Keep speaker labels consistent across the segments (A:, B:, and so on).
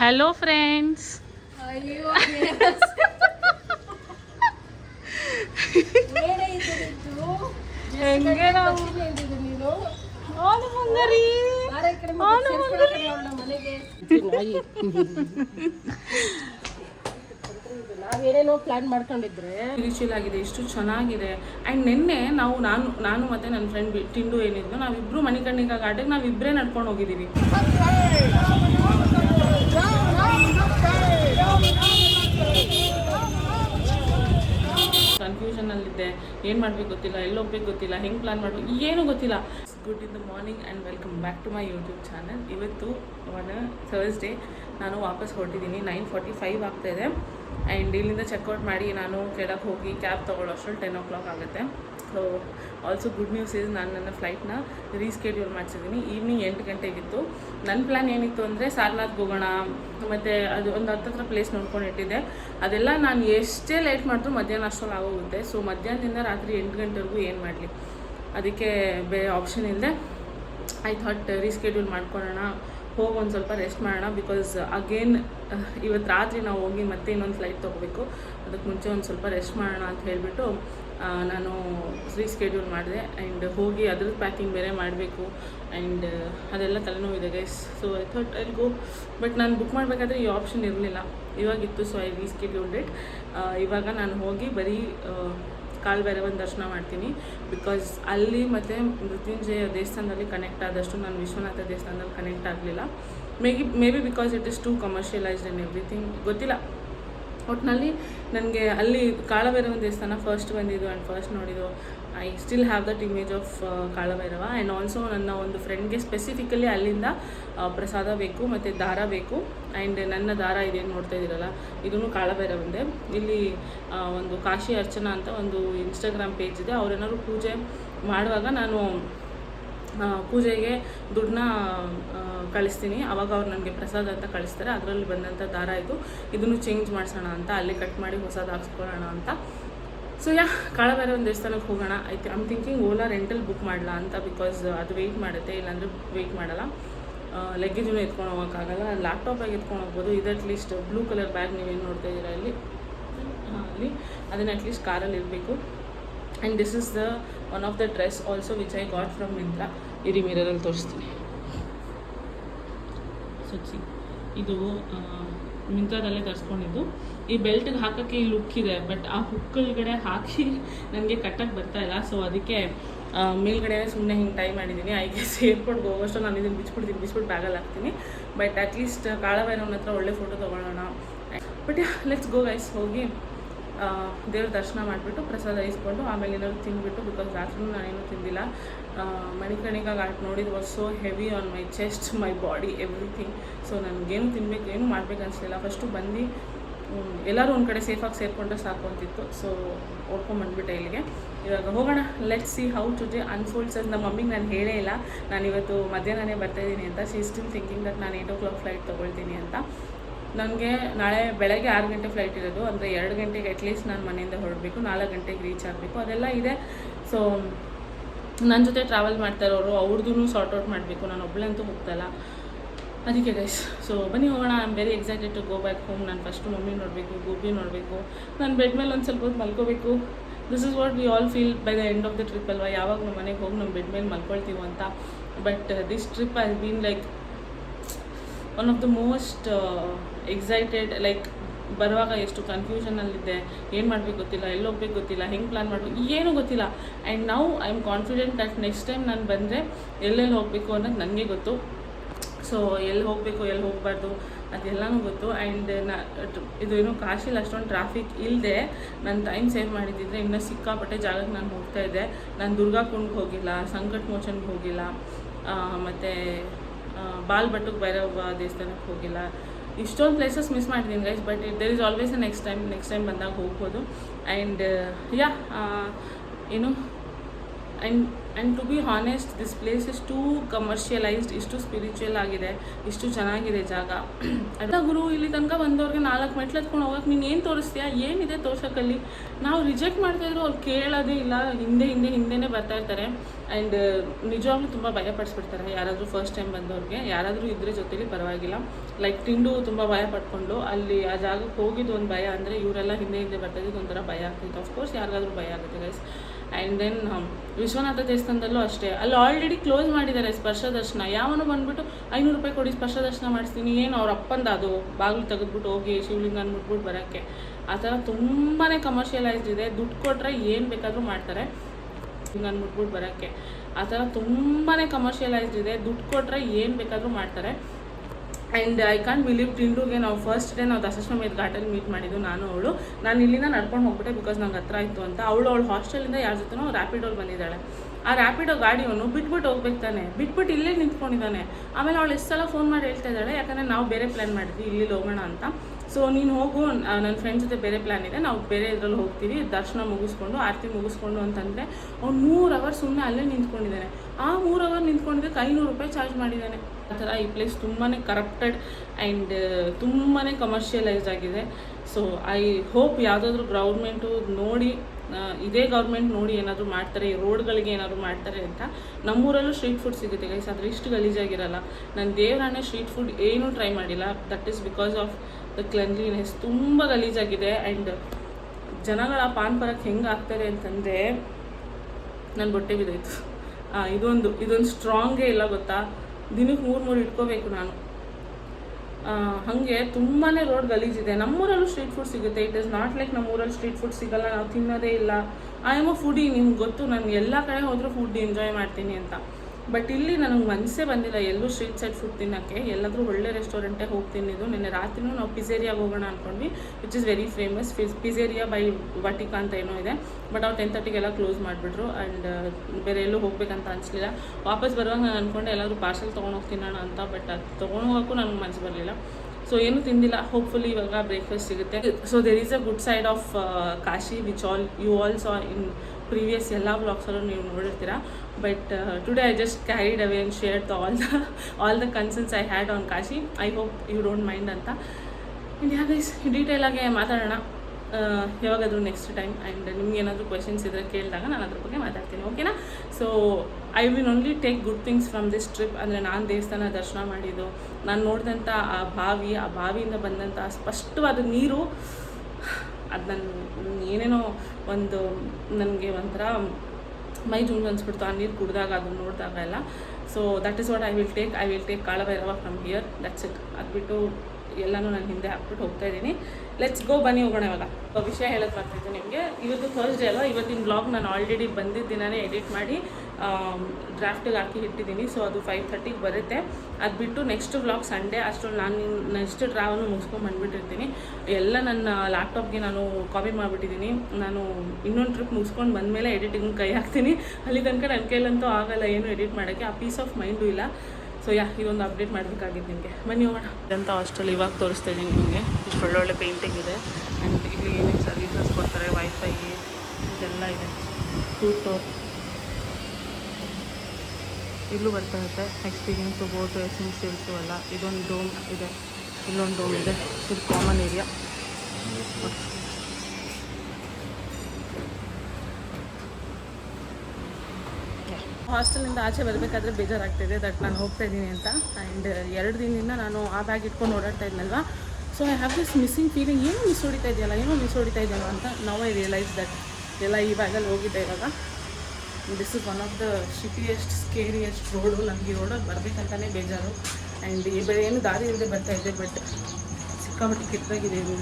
A: Hello friends ಹೆಂಗೆ ನಾವು
B: ನಾವೇನೇನೋ plan ಮಾಡ್ಕೊಂಡಿದ್ರೆ.
A: ಸ್ಪಿರಿಚುವಲ್ ಆಗಿದೆ ಇಷ್ಟು ಚೆನ್ನಾಗಿದೆ. ಆ್ಯಂಡ್ ನಿನ್ನೆ ನಾವು ನಾನು ನಾನು ಮತ್ತೆ ನನ್ನ ಫ್ರೆಂಡ್ ಟಿಂಡು ಏನಿದ್ವು ನಾವಿಬ್ರು ಮಣಿಕರ್ಣಿಕಾ ಘಾಟಿಗೆ ನಾವಿಬ್ಬರೇ ನಡ್ಕೊಂಡು ಹೋಗಿದ್ದೀವಿ. ಕನ್ಫ್ಯೂಷನಲ್ಲಿದ್ದೆ ಏನು ಮಾಡ್ಬೇಕು ಗೊತ್ತಿಲ್ಲ ಎಲ್ಲೋಗ್ಬೇಕು ಗೊತ್ತಿಲ್ಲ, ಹೆಂಗೆ ಪ್ಲಾನ್ ಮಾಡಬೇಕು, ಏನೂ ಗೊತ್ತಿಲ್ಲ. Good in the morning and welcome back to my YouTube channel ಇವತ್ತು ಒನ್ ಥರ್ಸ್ಡೇ ನಾನು ವಾಪಸ್ ಹೊರಟಿದ್ದೀನಿ. ನೈನ್ ಫಾರ್ಟಿ ಫೈವ್ ಆಗ್ತಾಯಿದೆ ಆ್ಯಂಡ್ ಇಲ್ಲಿಂದ ಚೆಕ್ಔಟ್ ಮಾಡಿ ನಾನು ಕೆಳಗೆ ಹೋಗಿ ಕ್ಯಾಬ್ ತೊಗೊಳ್ಳೋ ಅಷ್ಟರಲ್ಲಿ ಟೆನ್ ಓ ಕ್ಲಾಕ್ ಆಗುತ್ತೆ. So also good news is ನಾನು ನನ್ನ ಫ್ಲೈಟ್ನ ರೀಸ್ಕೆಡ್ಯೂಲ್ ಮಾಡಿಸಿದ್ದೀನಿ. ಈವ್ನಿಂಗ್ ಎಂಟು ಗಂಟೆಗಿತ್ತು. ನನ್ನ ಪ್ಲ್ಯಾನ್ ಏನಿತ್ತು ಅಂದರೆ ಸಾರ್ನಾಥ್ ಹೋಗೋಣ, ಮತ್ತು ಅದು ಒಂದು ಹತ್ತತ್ರ ಪ್ಲೇಸ್ ನೋಡ್ಕೊಂಡು ಇಟ್ಟಿದ್ದೆ. ಅದೆಲ್ಲ ನಾನು ಎಷ್ಟೇ ಲೇಟ್ ಮಾಡಿದ್ರು ಮಧ್ಯಾಹ್ನ ಅಷ್ಟರಲ್ಲಿ ಆಗೋಗುತ್ತೆ. ಸೊ ಮಧ್ಯಾಹ್ನದಿಂದ ರಾತ್ರಿ ಎಂಟು ಗಂಟೆವರೆಗೂ ಏನು ಮಾಡಲಿ? ಅದಕ್ಕೆ ಬೇರೆ ಆಪ್ಷನ್ ಇಲ್ಲದೆ ಐ ಥಾಟ್ ರೀಸ್ಕೆಡ್ಯೂಲ್ ಮಾಡ್ಕೊಳ್ಳೋಣ. ಹೋಗಿ ಒಂದು ಸ್ವಲ್ಪ ರೆಸ್ಟ್ ಮಾಡೋಣ ಬಿಕಾಸ್ ಅಗೇನ್ ಇವತ್ತು ರಾತ್ರಿ ನಾವು ಹೋಗಿ ಮತ್ತೆ ಇನ್ನೊಂದು ಫ್ಲೈಟ್ ತೊಗೋಬೇಕು. ಅದಕ್ಕೆ ಮುಂಚೆ ಒಂದು ಸ್ವಲ್ಪ ರೆಸ್ಟ್ ಮಾಡೋಣ ಅಂತ ಹೇಳಿಬಿಟ್ಟು ನಾನು ರೀಸ್ಕೆಡ್ಯೂಲ್ ಮಾಡಿದೆ ಆ್ಯಂಡ್ ಹೋಗಿ ಅದ್ರದ್ದು ಪ್ಯಾಕಿಂಗ್ ಬೇರೆ ಮಾಡಬೇಕು ಆ್ಯಂಡ್ ಅದೆಲ್ಲ ತಲೆನೋವಿದೆ guys so I thought I go but ನಾನು ಬುಕ್ ಮಾಡಬೇಕಾದ್ರೆ ಈ ಆಪ್ಷನ್ ಇರಲಿಲ್ಲ. ಇವಾಗಿತ್ತು so I reschedule it ಇವಾಗ ನಾನು ಹೋಗಿ ಬರೀ ಕಾಲ್ ಭೈರವನ ದರ್ಶನ ಮಾಡ್ತೀನಿ. ಬಿಕಾಸ್ ಅಲ್ಲಿ ಮತ್ತು ಮೃತ್ಯುಂಜಯ ದೇವಸ್ಥಾನದಲ್ಲಿ ಕನೆಕ್ಟ್ ಆದಷ್ಟು ನಾನು ವಿಶ್ವನಾಥ ದೇವಸ್ಥಾನದಲ್ಲಿ ಕನೆಕ್ಟ್ ಆಗಲಿಲ್ಲ. Maybe maybe because it is too commercialised in everything ಗೊತ್ತಿಲ್ಲ. ಒಟ್ಟಿನಲ್ಲಿ ನನಗೆ ಅಲ್ಲಿ ಕಾಳಭೈರವ ದೇವಸ್ಥಾನ ಫಸ್ಟ್ ಬಂದಿದ್ದು ಆ್ಯಂಡ್ ಫಸ್ಟ್ ನೋಡಿದ್ದು. I still have that image of Kalabhairava and also ನನ್ನ ಒಂದು ಫ್ರೆಂಡ್ಗೆ ಸ್ಪೆಸಿಫಿಕಲಿ ಅಲ್ಲಿಂದ ಪ್ರಸಾದ ಬೇಕು ಮತ್ತು ದಾರ ಬೇಕು ಆ್ಯಂಡ್ ನನ್ನ ದಾರ ಇದೇನು ನೋಡ್ತಾ ಇದ್ದೀರಲ್ಲ ಇದೂ ಕಾಳಭೈರವಂದೇ. ಇಲ್ಲಿ ಒಂದು ಕಾಶಿ ಅರ್ಚನಾ ಅಂತ ಒಂದು ಇನ್ಸ್ಟಾಗ್ರಾಮ್ ಪೇಜ್ ಇದೆ. ಅವ್ರೇನಾದ್ರು ಪೂಜೆ ಮಾಡುವಾಗ ನಾನು ಪೂಜೆಗೆ ದುಡ್ಡನ್ನ ಕಳಿಸ್ತೀನಿ. ಅವಾಗ ಅವ್ರು ನನಗೆ ಪ್ರಸಾದ ಅಂತ ಕಳಿಸ್ತಾರೆ. ಅದರಲ್ಲಿ ಬಂದಂಥ ದಾರ ಇದು. ಇದನ್ನು ಚೇಂಜ್ ಮಾಡಿಸೋಣ ಅಂತ, ಅಲ್ಲಿ ಕಟ್ ಮಾಡಿ ಹೊಸದು ಹಾಕ್ಸ್ಕೊಳ್ಳೋಣ ಅಂತ. ಸೊ ಯಾ ಕಾಳಭೈರವನ ದೇವಸ್ಥಾನಕ್ಕೆ ಹೋಗೋಣ. ಐತೆ I'm thinking Ola rental book ಮಾಡಲ ಅಂತ ಬಿಕಾಸ್ ಅದು ವೆಯ್ಟ್ ಮಾಡುತ್ತೆ. ಇಲ್ಲಾಂದರೆ ವೆಯ್ಟ್ ಮಾಡಲ್ಲ. ಲಗೇಜನ್ನು ಎತ್ಕೊಂಡು ಹೋಗೋಕ್ಕಾಗಲ್ಲ. ಲ್ಯಾಪ್ಟಾಪಾಗಿ ಎತ್ಕೊಂಡು ಹೋಗ್ಬೋದು. ಇದು ಅಟ್ಲೀಸ್ಟ್ ಬ್ಲೂ ಕಲರ್ ಬ್ಯಾಗ್ ನೀವೇನು ನೋಡ್ತಾ ಇದ್ದೀರಾ ಇಲ್ಲಿ ಅಲ್ಲಿ. ಅದನ್ನು ಅಟ್ಲೀಸ್ಟ್ ಕಾರಲ್ಲಿ ಇರಬೇಕು and this is the one of the dress also which I got from Myntra ಇರಿ ಮಿರರಲ್ಲಿ ತೋರಿಸ್ತೀನಿ. ಸುಚ್ಚಿ. ಇದು ಮಿಂತ್ರದಲ್ಲೇ ತರಿಸ್ಕೊಂಡಿದ್ದು. ಈ ಬೆಲ್ಟಿಗೆ ಹಾಕೋಕ್ಕೆ ಈ ಲುಕ್ ಇದೆ ಬಟ್ ಆ ಹುಕ್ಕಲ್ಗಡೆ ಹಾಕಿ ನನಗೆ ಕಟ್ಟಕ್ಕೆ ಬರ್ತಾ ಇಲ್ಲ. ಸೊ ಅದಕ್ಕೆ ಮೇಲ್ಗಡೆ ಸುಮ್ಮನೆ ಹಿಂಗೆ ಟೈ ಮಾಡಿದ್ದೀನಿ ಐಗೆ ಸೇರ್ಕೊಂಡು ಹೋಗೋಷ್ಟು ನಾನು ಇದನ್ನು ಬಿಚ್ಬಿಡ್ತೀನಿ. ಬಿಚ್ಬಿಟ್ಟು ಬ್ಯಾಗಲ್ಲಿ ಹಾಕ್ತೀನಿ. ಬಟ್ ಅಟ್ಲೀಸ್ಟ್ ಕಾಳಭೈರವನ ಹತ್ರ ಒಳ್ಳೆ ಫೋಟೋ ತೊಗೊಳ್ಳೋಣ. ಬಟ್ ಲೆಟ್ಸ್ ಗೋ ಗೈಸ್ ಹೋಗಿ. ದೇವ್ರ ದರ್ಶನ ಮಾಡಿಬಿಟ್ಟು ಪ್ರಸಾದ ಇಸ್ಕೊಂಡು ಆಮೇಲೆ ಏನಾದ್ರು ತಿಂದ್ಬಿಟ್ಟು ಬಿಕಾಸ್ ರಾತ್ರಿ ನಾನೇನು ತಿಂದಿಲ್ಲ. ಆ, ಮಣಿಕರ್ಣಿಕಾ ಘಾಟ್ ನೋಡಿದ್ was so heavy on my chest my body everything so ನನಗೇನು ತಿನ್ಬೇಕು ಏನು ಮಾಡ್ಬೇಕು ಅನಿಸ್ಲಿಲ್ಲ. ಫಸ್ಟು ಬಂದು ಎಲ್ಲರೂ ಒಂದು ಕಡೆ ಸೇಫಾಗಿ ಸೇರಿಕೊಂಡ್ರೆ ಸಾಕು ಅಂತಿತ್ತು. ಸೊ ಓಡ್ಕೊಂಬಂದ್ಬಿಟ್ಟೆ ಇಲ್ಲಿಗೆ. ಇವಾಗ ಹೋಗೋಣ let see how today unfolds ಅಂತ ನಮ್ಮ ಮಮ್ಮಿಗೆ ನಾನು ಹೇಳೇ ಇಲ್ಲ. ನಾನು ಇವತ್ತು ಮಧ್ಯಾಹ್ನನೇ ಬರ್ತಾ ಇದ್ದೀನಿ ಅಂತ. ಶಿ ಸ್ಟಿಲ್ ಥಿಂಕಿಂಗ್ ದಟ್ ನಾನು ಏಟ್ ಓ ಕ್ಲಾಕ್ ಫ್ಲೈಟ್ ತೊಗೊಳ್ತೀನಿ ಅಂತ. ನನಗೆ ನಾಳೆ ಬೆಳಗ್ಗೆ ಆರು ಗಂಟೆ ಫ್ಲೈಟ್ ಇರೋದು. ಅಂದರೆ ಎರಡು ಗಂಟೆಗೆ ಅಟ್ಲೀಸ್ಟ್ ನಾನು ಮನೆಯಿಂದ ಹೊರಡಬೇಕು. ನಾಲ್ಕು ಗಂಟೆಗೆ ರೀಚ್ ಆಗಬೇಕು. ಅದೆಲ್ಲ ಇದೆ. ಸೊ ನನ್ನ ಜೊತೆ ಟ್ರಾವೆಲ್ ಮಾಡ್ತಾ ಇರೋರು ಅವ್ರದ್ದು ಸಾರ್ಟ್ ಔಟ್ ಮಾಡಬೇಕು. ನಾನು ಒಬ್ಬಳಂತೂ ಹೋಗ್ತಾಯಿಲ್ಲ ಅದಕ್ಕೆ ಗೈಸ್ ಸೊ ಬನ್ನಿ ಹೋಗೋಣ. I am very excited to go back home ನಾನು ಫಸ್ಟು ಮಮ್ಮಿ ನೋಡಬೇಕು ಗೋಬಿ ನೋಡಬೇಕು. ನಾನು ಬೆಡ್ ಮೇಲೆ ಒಂದು ಸ್ವಲ್ಪ ಹೊತ್ತು ಮಲ್ಕೋಬೇಕು. This is what we all feel by the end of the trip ಅಲ್ವಾ? ಯಾವಾಗ ನಮ್ಮ ಮನೆಗೆ ಹೋಗಿ ನಮ್ಮ ಬೆಡ್ ಮೇಲೆ ಮಲ್ಕೊಳ್ತೀವಿ ಅಂತ. But this trip I been like one of the most excited like ಬರುವಾಗ ಎಷ್ಟು ಕನ್ಫ್ಯೂಷನಲ್ಲಿದ್ದೆ ಏನು ಮಾಡಬೇಕು ಗೊತ್ತಿಲ್ಲ ಎಲ್ಲಿ ಹೋಗ್ಬೇಕು ಗೊತ್ತಿಲ್ಲ, ಹೆಂಗೆ ಪ್ಲಾನ್ ಮಾಡಬೇಕು, ಏನೂ ಗೊತ್ತಿಲ್ಲ. ಆ್ಯಂಡ್ ನಾವು I am confident that next time ನಾನು ಬಂದರೆ ಎಲ್ಲೆಲ್ಲಿ ಹೋಗಬೇಕು ಅನ್ನೋದು ನನಗೆ ಗೊತ್ತು. ಸೊ ಎಲ್ಲಿ ಹೋಗಬೇಕು, ಎಲ್ಲಿ ಹೋಗಬಾರ್ದು, ಅದೆಲ್ಲನೂ ಗೊತ್ತು. ಆ್ಯಂಡ್ ನಾ ಇದು ಏನು ಕಾಶಿಲಿ ಅಷ್ಟೊಂದು ಟ್ರಾಫಿಕ್ ಇಲ್ಲದೆ ನಾನು ಟೈಮ್ ಸೇವ್ ಮಾಡಿದ್ದಿದ್ರೆ ಇನ್ನೂ ಸಿಕ್ಕಾಪಟ್ಟೆ ಜಾಗಕ್ಕೆ ನಾನು ಹೋಗ್ತಾ ಇದ್ದೆ. ನಾನು ದುರ್ಗಾ ಕುಂಡ್ಗೆ ಹೋಗಿಲ್ಲ, ಸಂಕಟ್ ಮೋಚನ್ಗೆ ಹೋಗಿಲ್ಲ. ಮತ್ತು ಬಾಲ್ ಭಟ್ಟಕ್ಕೆ ಭೈರವ ದೇವಸ್ಥಾನಕ್ಕೆ ಹೋಗಿಲ್ಲ. ಇಷ್ಟೊಂದು ಪ್ಲೇಸಸ್ ಮಿಸ್ ಮಾಡಿದ್ದೀನಿ guys but there is always a next time next time ಬಂದಾಗ ಹೋಗ್ಬೋದು. ಆ್ಯಂಡ್ ಯಾ ಏನು and and to be honest this place is too commercialised ಇಷ್ಟು ಸ್ಪಿರಿಚುವಲ್ ಆಗಿದೆ, ಇಷ್ಟು ಚೆನ್ನಾಗಿದೆ ಜಾಗ. ಅದ ಗುರು, ಇಲ್ಲಿ ತನಕ ಬಂದವ್ರಿಗೆ ನಾಲ್ಕು ಮೆಟ್ಲು ಹತ್ಕೊಂಡು ಹೋಗಕ್ಕೆ ನೀನು ಏನು ತೋರಿಸ್ತೀಯಾ? ಏನಿದೆ ತೋರ್ಸೋಕ್ಕಲ್ಲಿ ನಾವು ರಿಜೆಕ್ಟ್ ಮಾಡ್ತಾಯಿದ್ರು ಅವ್ರು ಕೇಳೋದೇ ಇಲ್ಲ, ಹಿಂದೆ ಹಿಂದೆ, ಹಿಂದೆನೇ ಬರ್ತಾ ಇರ್ತಾರೆ. ಆ್ಯಂಡ್ ನಿಜವಾಗ್ಲೂ ತುಂಬ ಭಯ ಪಡಿಸ್ಬಿಡ್ತಾರೆ, ಯಾರಾದರೂ ಫಸ್ಟ್ ಟೈಮ್ ಬಂದವ್ರಿಗೆ. ಯಾರಾದರೂ ಇದ್ರೆ ಜೊತೆಲಿ ಪರವಾಗಿಲ್ಲ. ಲೈಕ್ ತಿಂಡು ತುಂಬ ಭಯ ಪಡ್ಕೊಂಡು, ಅಲ್ಲಿ ಆ ಜಾಗಕ್ಕೆ ಹೋಗಿದ್ದು ಒಂದು ಭಯ ಅಂದರೆ ಇವರೆಲ್ಲ ಹಿಂದೆ ಹಿಂದೆ ಬರ್ತಾಯಿದ್ದು ಒಂಥರ ಭಯ ಆಗ್ತಿತ್ತು. ಅಫ್ಕೋರ್ಸ್ ಯಾರಿಗಾದ್ರೂ ಭಯ ಆಗುತ್ತೆ ಗೈಸ್ ಆ್ಯಂಡ್ ದೆನ್ ವಿಶ್ವನಾಥ ದೇವಸ್ಥಾನದಲ್ಲೂ ಅಷ್ಟೇ. ಅಲ್ಲಿ ಆಲ್ರೆಡಿ ಕ್ಲೋಸ್ ಮಾಡಿದ್ದಾರೆ ಸ್ಪರ್ಶ ದರ್ಶನ. ಯಾವನು ಬಂದ್ಬಿಟ್ಟು ಐನೂರು ರೂಪಾಯಿ ಕೊಡಿ, ಸ್ಪರ್ಶ ದರ್ಶನ ಮಾಡಿಸ್ತೀನಿ. ಏನು ಅವ್ರ ಅಪ್ಪಂದ ಅದು. ಬಾಗಿಲು ತೆಗೆದ್ಬಿಟ್ಟು ಹೋಗಿ, ಶಿವಲಿಂಗ ಅಂದ್ಬಿಟ್ಬಿಟ್ಟು ಬರೋಕ್ಕೆ. ಆ ಥರ ತುಂಬಾ ಕಮರ್ಷಿಯಲೈಸ್ಡ್ ಇದೆ. ದುಡ್ಡು ಕೊಟ್ಟರೆ ಏನು ಬೇಕಾದರೂ ಮಾಡ್ತಾರೆ. ಹಿಂಗೆ ಅಂದ್ಬಿಟ್ಬಿಟ್ಟು ಬರೋಕ್ಕೆ. ಆ ಥರ ತುಂಬಾ ಕಮರ್ಷಿಯಲೈಸ್ಡ್ ಇದೆ. ದುಡ್ಡು ಕೊಟ್ಟರೆ ಏನು ಬೇಕಾದರೂ ಮಾಡ್ತಾರೆ. ಆ್ಯಂಡ್ ಐ ಕಾಂಟ್ ಬಿಲೀವ್ ಟಿಂಡುಗೆ ನಾವು ಫಸ್ಟ್ ಡೇ ನಾವು ದಶಶ್ವಮೇಧ ಘಾಟಲ್ಲಿ ಮೀಟ್ ಮಾಡಿದ್ದು ನಾನು ಅವಳು. ನಾನು ಇಲ್ಲಿಂದ ನಡ್ಕೊಂಡು ಹೋಗ್ಬಿಟ್ಟೆ ಬಿಕಾಸ್ ನಂಗೆ ಹತ್ರ ಇತ್ತು ಅಂತ. ಅವಳು ಅವಳು ಹಾಸ್ಟೆಲಿಂದ ಯಾರ ಜೊತೆನೋ ರ್ಯಾಪಿಡೋಲ್ಲಿ ಬಂದಿದ್ದಾಳೆ. ಆ ರ್ಯಾಪಿಡೋ ಗಾಡಿಯವನು ಬಿಟ್ಬಿಟ್ಟು ಹೋಗ್ಬೇಕು ತಾನೆ. ಬಿಟ್ಬಿಟ್ಟು ಇಲ್ಲೇ ನಿಂತ್ಕೊಂಡಿದ್ದಾನೆ. ಆಮೇಲೆ ಅವಳು ಎಷ್ಟು ಸಲ ಫೋನ್ ಮಾಡಿ ಹೇಳ್ತಾ ಇದ್ದಾಳೆ, ಯಾಕಂದರೆ ನಾವು ಬೇರೆ ಪ್ಲ್ಯಾನ್ ಮಾಡಿದ್ವಿ ಇಲ್ಲಿ ಹೋಗೋಣ ಅಂತ. ಸೊ ನೀನು ಹೋಗು ನನ್ನ ಫ್ರೆಂಡ್ಸ್ ಜೊತೆ ಬೇರೆ ಪ್ಲ್ಯಾನ್ ಇದೆ, ನಾವು ಬೇರೆ ಇದ್ರಲ್ಲಿ ಹೋಗ್ತೀವಿ, ದರ್ಶನ ಮುಗಿಸ್ಕೊಂಡು, ಆರತಿ ಮುಗಿಸ್ಕೊಂಡು ಅಂತಂದರೆ ಅವ್ನು ಮೂರು ಅವರ್ ಸುಮ್ಮನೆ ಅಲ್ಲೇ ನಿಂತ್ಕೊಂಡಿದ್ದಾನೆ. ಆ ಮೂರು ಅವರ್ ನಿಂತ್ಕೊಂಡಿದ್ದಕ್ಕೆ ಐನೂರು ರೂಪಾಯಿ ಚಾರ್ಜ್ ಮಾಡಿದ್ದಾನೆ. ಆ ಥರ ಈ ಪ್ಲೇಸ್ ತುಂಬಾ ಕರಪ್ಟೆಡ್ ಆ್ಯಂಡ್ ತುಂಬಾ ಕಮರ್ಷಿಯಲೈಸ್ ಆಗಿದೆ. ಸೊ ಐ ಹೋಪ್ ಯಾವುದಾದ್ರೂ ಗೌರ್ಮೆಂಟು ನೋಡಿ ಇದೇ ಗೌರ್ಮೆಂಟ್ ನೋಡಿ ಏನಾದರೂ ಮಾಡ್ತಾರೆ, ಈ ರೋಡ್ಗಳಿಗೆ ಏನಾದರೂ ಮಾಡ್ತಾರೆ ಅಂತ ನಮ್ಮೂರಲ್ಲೂ ಸ್ಟ್ರೀಟ್ ಫುಡ್ ಸಿಗುತ್ತೆ ಗೈಸ್ ಆದರೆ ಇಷ್ಟು ಗಲೀಜಾಗಿರಲ್ಲ. ನಾನು ದೇವರಾಣೆ ಸ್ಟ್ರೀಟ್ ಫುಡ್ ಏನೂ ಟ್ರೈ ಮಾಡಿಲ್ಲ. That is because of the cleanliness ತುಂಬ ಗಲೀಜಾಗಿದೆ ಆ್ಯಂಡ್ ಜನಗಳ ಪಾನ್ ಪರಕ್ಕೆ ಹೆಂಗೆ ಆಗ್ತಾರೆ ಅಂತಂದರೆ ನನ್ನ ಬೊಟ್ಟೆ ಬಿದ್ದಾಯಿತು. ಇದೊಂದು ಇದೊಂದು ಸ್ಟ್ರಾಂಗೇ ಇಲ್ಲ ಗೊತ್ತಾ? ದಿನಕ್ಕೆ ಮೂರು ಮೂರು ಇಟ್ಕೋಬೇಕು ನಾನು. ಹಾಗೆ ತುಂಬಾ ರೋಡ್ ಗಲೀಜಿದೆ ನಮ್ಮೂರಲ್ಲೂ ಸ್ಟ್ರೀಟ್ ಫುಡ್ ಸಿಗುತ್ತೆ. ಇಟ್ ಇಸ್ ನಾಟ್ ಲೈಕ್ ನಮ್ಮೂರಲ್ಲಿ ಸ್ಟ್ರೀಟ್ ಫುಡ್ ಸಿಗಲ್ಲ. ನಾವು ತಿನ್ನೋದೇ ಇಲ್ಲ. ಐ ಆಮ್ ಅ ಫುಡಿ ನಿಮ್ಗೆ ಗೊತ್ತು. ನಾನು ಎಲ್ಲ ಕಡೆ ಹೋದರೂ ಫುಡ್ ಎಂಜಾಯ್ ಮಾಡ್ತೀನಿ ಅಂತ. ಬಟ್ ಇಲ್ಲಿ ನನಗೆ ಮನಸ್ಸೇ ಬಂದಿಲ್ಲ. ಎಲ್ಲೂ ಸ್ಟ್ರೀಟ್ ಸೈಡ್ ಫುಡ್ ತಿನ್ನೋಕ್ಕೆ. ಎಲ್ಲಾದರೂ ಒಳ್ಳೆ ರೆಸ್ಟೋರೆಂಟೇ ಹೋಗಿ ತಿನ್ನಿದ್ದು ನಿನ್ನೆ ರಾತ್ರಿನೂ ನಾವು ಪಿಜೇರಿಯಾಗೆ ಹೋಗೋಣ ಅಂದ್ಕೊಂಡ್ವಿ which is very famous fees pizzeria by Vatika ಅಂತ ಏನೋ ಇದೆ. ಬಟ್ ಅವ್ರು ಟೆನ್ ತರ್ಟಿಗೆಲ್ಲ ಕ್ಲೋಸ್ ಮಾಡಿಬಿಟ್ರು. ಆ್ಯಂಡ್ ಬೇರೆ ಎಲ್ಲೂ ಹೋಗ್ಬೇಕಂತ ಅನಿಸ್ಲಿಲ್ಲ. ವಾಪಸ್ ಬರುವಾಗ ನಾನು ಅಂದ್ಕೊಂಡೆ ಎಲ್ಲಾದರೂ ಪಾರ್ಸಲ್ ತೊಗೊಂಡೋಗಿ ತಿನ್ನೋಣ ಅಂತ. ಬಟ್ ಅದು ತೊಗೊಂಡೋಗೋಕ್ಕೂ ನನಗೆ ಮನಸ್ಸು ಬರಲಿಲ್ಲ. ಸೊ ಏನೂ ತಿಂದಿಲ್ಲ. ಹೋಪ್ಫುಲಿ ಇವಾಗ ಬ್ರೇಕ್ಫಾಸ್ಟ್ ಸಿಗುತ್ತೆ. So there is a good side of Kashi which all you also in previous ಎಲ್ಲ ವ್ಲಾಗ್ಸಲ್ಲೂ ನೀವು ನೋಡಿರ್ತೀರ. But today I just carried away and share the all the all the concerns I had on Kashi I hope you don't mind ಅಂತ. In yeah guys ಡೀಟೇಲಾಗೆ ಮಾತಾಡೋಣ. ಯಾವಾಗಾದರೂ next time and ನಿಮ್ಗೆ ಏನಾದರೂ questions ಇದ್ದರೆ ಕೇಳಿದಾಗ ನಾನು ಅದ್ರ ಬಗ್ಗೆ ಮಾತಾಡ್ತೀನಿ ಓಕೆನಾ so I will only take good things from this trip ಅಂದರೆ ನಾನು ದೇವಸ್ಥಾನ ದರ್ಶನ ಮಾಡಿದ್ದು, ನಾನು ನೋಡಿದಂಥ ಆ ಬಾವಿ, ಆ ಬಾವಿಯಿಂದ ಬಂದಂಥ ಸ್ಪಷ್ಟವಾದ ನೀರು ಅದು ನನ್ನ ಏನೇನೋ ಒಂದು ನನಗೆ ಒಂಥರ ಮೈ ಜುಮ್ ಅನ್ಸ್ಬಿಡ್ತು, ಆ ನೀರು ಕುಡಿದಾಗ ಅದನ್ನ ನೋಡಿದಾಗ ಎಲ್ಲ. So that is what I will take I will take Kalabhairava from here that's it ಅದು ಬಿಟ್ಟು ಎಲ್ಲನೂ ನಾನು ಹಿಂದೆ ಹಾಕ್ಬಿಟ್ಟು ಹೋಗ್ತಾ ಇದ್ದೀನಿ. ಲೆಟ್ಸ್ ಗೋ ಬನ್ನಿ ಹೋಗೋಣ ಇವಾಗ. ವಿಷಯ ಹೇಳೋಕ್ಕೆ ಬರ್ತಿತ್ತು ನಿಮಗೆ. ಇವತ್ತು ಥರ್ಸ್ಡೇ ಅಲ್ವಾ? ಇವತ್ತಿನ ಬ್ಲಾಗ್ ನಾನು ಆಲ್ರೆಡಿ ಬಂದಿದ್ದ ದಿನನೇ ಎಡಿಟ್ ಮಾಡಿ ಡ್ರಾಫ್ಟಿಗೆ ಹಾಕಿ ಇಟ್ಟಿದ್ದೀನಿ. ಸೊ ಅದು ಫೈವ್ ಥರ್ಟಿಗೆ ಬರುತ್ತೆ. ಅದು ಬಿಟ್ಟು ನೆಕ್ಸ್ಟ್ ವ್ಲಾಗ್ ಸಂಡೇ ಅಷ್ಟರಲ್ಲಿ ನಾನು ನೆಕ್ಸ್ಟ್ ಡ್ರಾವನ್ನು ಮುಗಿಸ್ಕೊಂಡು ಬಂದುಬಿಟ್ಟಿರ್ತೀನಿ. ಎಲ್ಲ ನನ್ನ ಲ್ಯಾಪ್ಟಾಪ್ಗೆ ನಾನು ಕಾಪಿ ಮಾಡಿಬಿಟ್ಟಿದ್ದೀನಿ. ನಾನು ಇನ್ನೊಂದು ಟ್ರಿಪ್ ಮುಗಿಸ್ಕೊಂಡು ಬಂದಮೇಲೆ ಎಡಿಟಿಂಗ್ ಕೈ ಹಾಕ್ತೀನಿ. ಅಲ್ಲಿ ತನಕ ನನ್ನ ಕೈಲಂತೂ ಆಗಲ್ಲ, ಏನು ಎಡಿಟ್ ಮಾಡೋಕ್ಕೆ. ಆ ಪೀಸ್ ಆಫ್ ಮೈಂಡು ಇಲ್ಲ. ಸೊ ಯಾ ಇದೊಂದು ಅಪ್ಡೇಟ್ ಮಾಡಬೇಕಾಗಿತ್ತು ನಿಮಗೆ. ಬನ್ನಿ ಹೋಗೋಣ. ಅಂತ ಹಾಸ್ಟೆಲ್ ಇವಾಗ ತೋರಿಸ್ತಾ ಇದ್ದೀನಿ ನಿಮಗೆ. ಇಷ್ಟು ಒಳ್ಳೊಳ್ಳೆ ಪೇಂಟಿಂಗ್ ಇದೆ. ಆ್ಯಂಡ್ ಇಲ್ಲಿ ಏನೇನು ಸರ್ವಿಸಸ್ ಕೊಡ್ತಾರೆ ವೈಫೈ ಇದೆಲ್ಲ ಇದೆ. ಟೂಟು ಇಲ್ಲೂ ಬರ್ತಾ ಇರುತ್ತೆ. ಎಕ್ಸ್ಪೀರಿಯನ್ಸು ಬೋಟು ಎಸೆನ್ಷಿಯಲ್ಸು ಎಲ್ಲ. ಇದೊಂದು ಡೋಮ್ ಇದೆ. ಇಲ್ಲೊಂದು ಡೋಮ್ ಇದೆ. ಇದು ಕಾಮನ್ ಏರಿಯಾ ಹಾಸ್ಟೆಲಿಂದ ಆಚೆ ಬರಬೇಕಾದ್ರೆ ಬೇಜಾರಾಗ್ತಿದೆ. ದಟ್ ನಾನು ಹೋಗ್ತಾ ಇದ್ದೀನಿ ಅಂತ. ಆ್ಯಂಡ್ ಎರಡು ದಿನದಿಂದ ನಾನು ಆ ಬ್ಯಾಗ್ ಇಟ್ಕೊಂಡು ಓಡಾಡ್ತಾ ಇದ್ನಲ್ವಾ? So I have this missing feeling ಏನೋ ಮಿಸ್ ಹೊಡಿತಾ ಇದೆಯಲ್ಲ? ಏನೋ ಮಿಸ್ ಹೊಡಿತಾ ಇದೆಯಲ್ಲ ಅಂತ ನಾವೇ ರಿಯಲೈಸ್ ದಟ್ ಎಲ್ಲ ಈ ಬ್ಯಾಗಲ್ಲಿ ಹೋಗಿದ್ದೆ ಇವಾಗ. This is one of the shittiest scariest road ನಮಗೆ ಈ ರೋಡಲ್ಲಿ ಬರಬೇಕಂತಾನೆ ಬೇಜಾರು. ಆ್ಯಂಡ್ ಈ ಬೇರೆ ಏನು ದಾರಿ ಇಲ್ಲದೆ ಬರ್ತಾ ಇದೆ ಬಟ್ ಸಿಕ್ಕಾಪಟ್ಟೆ ಕಿತ್ತಾಗಿದೆ ಇದು.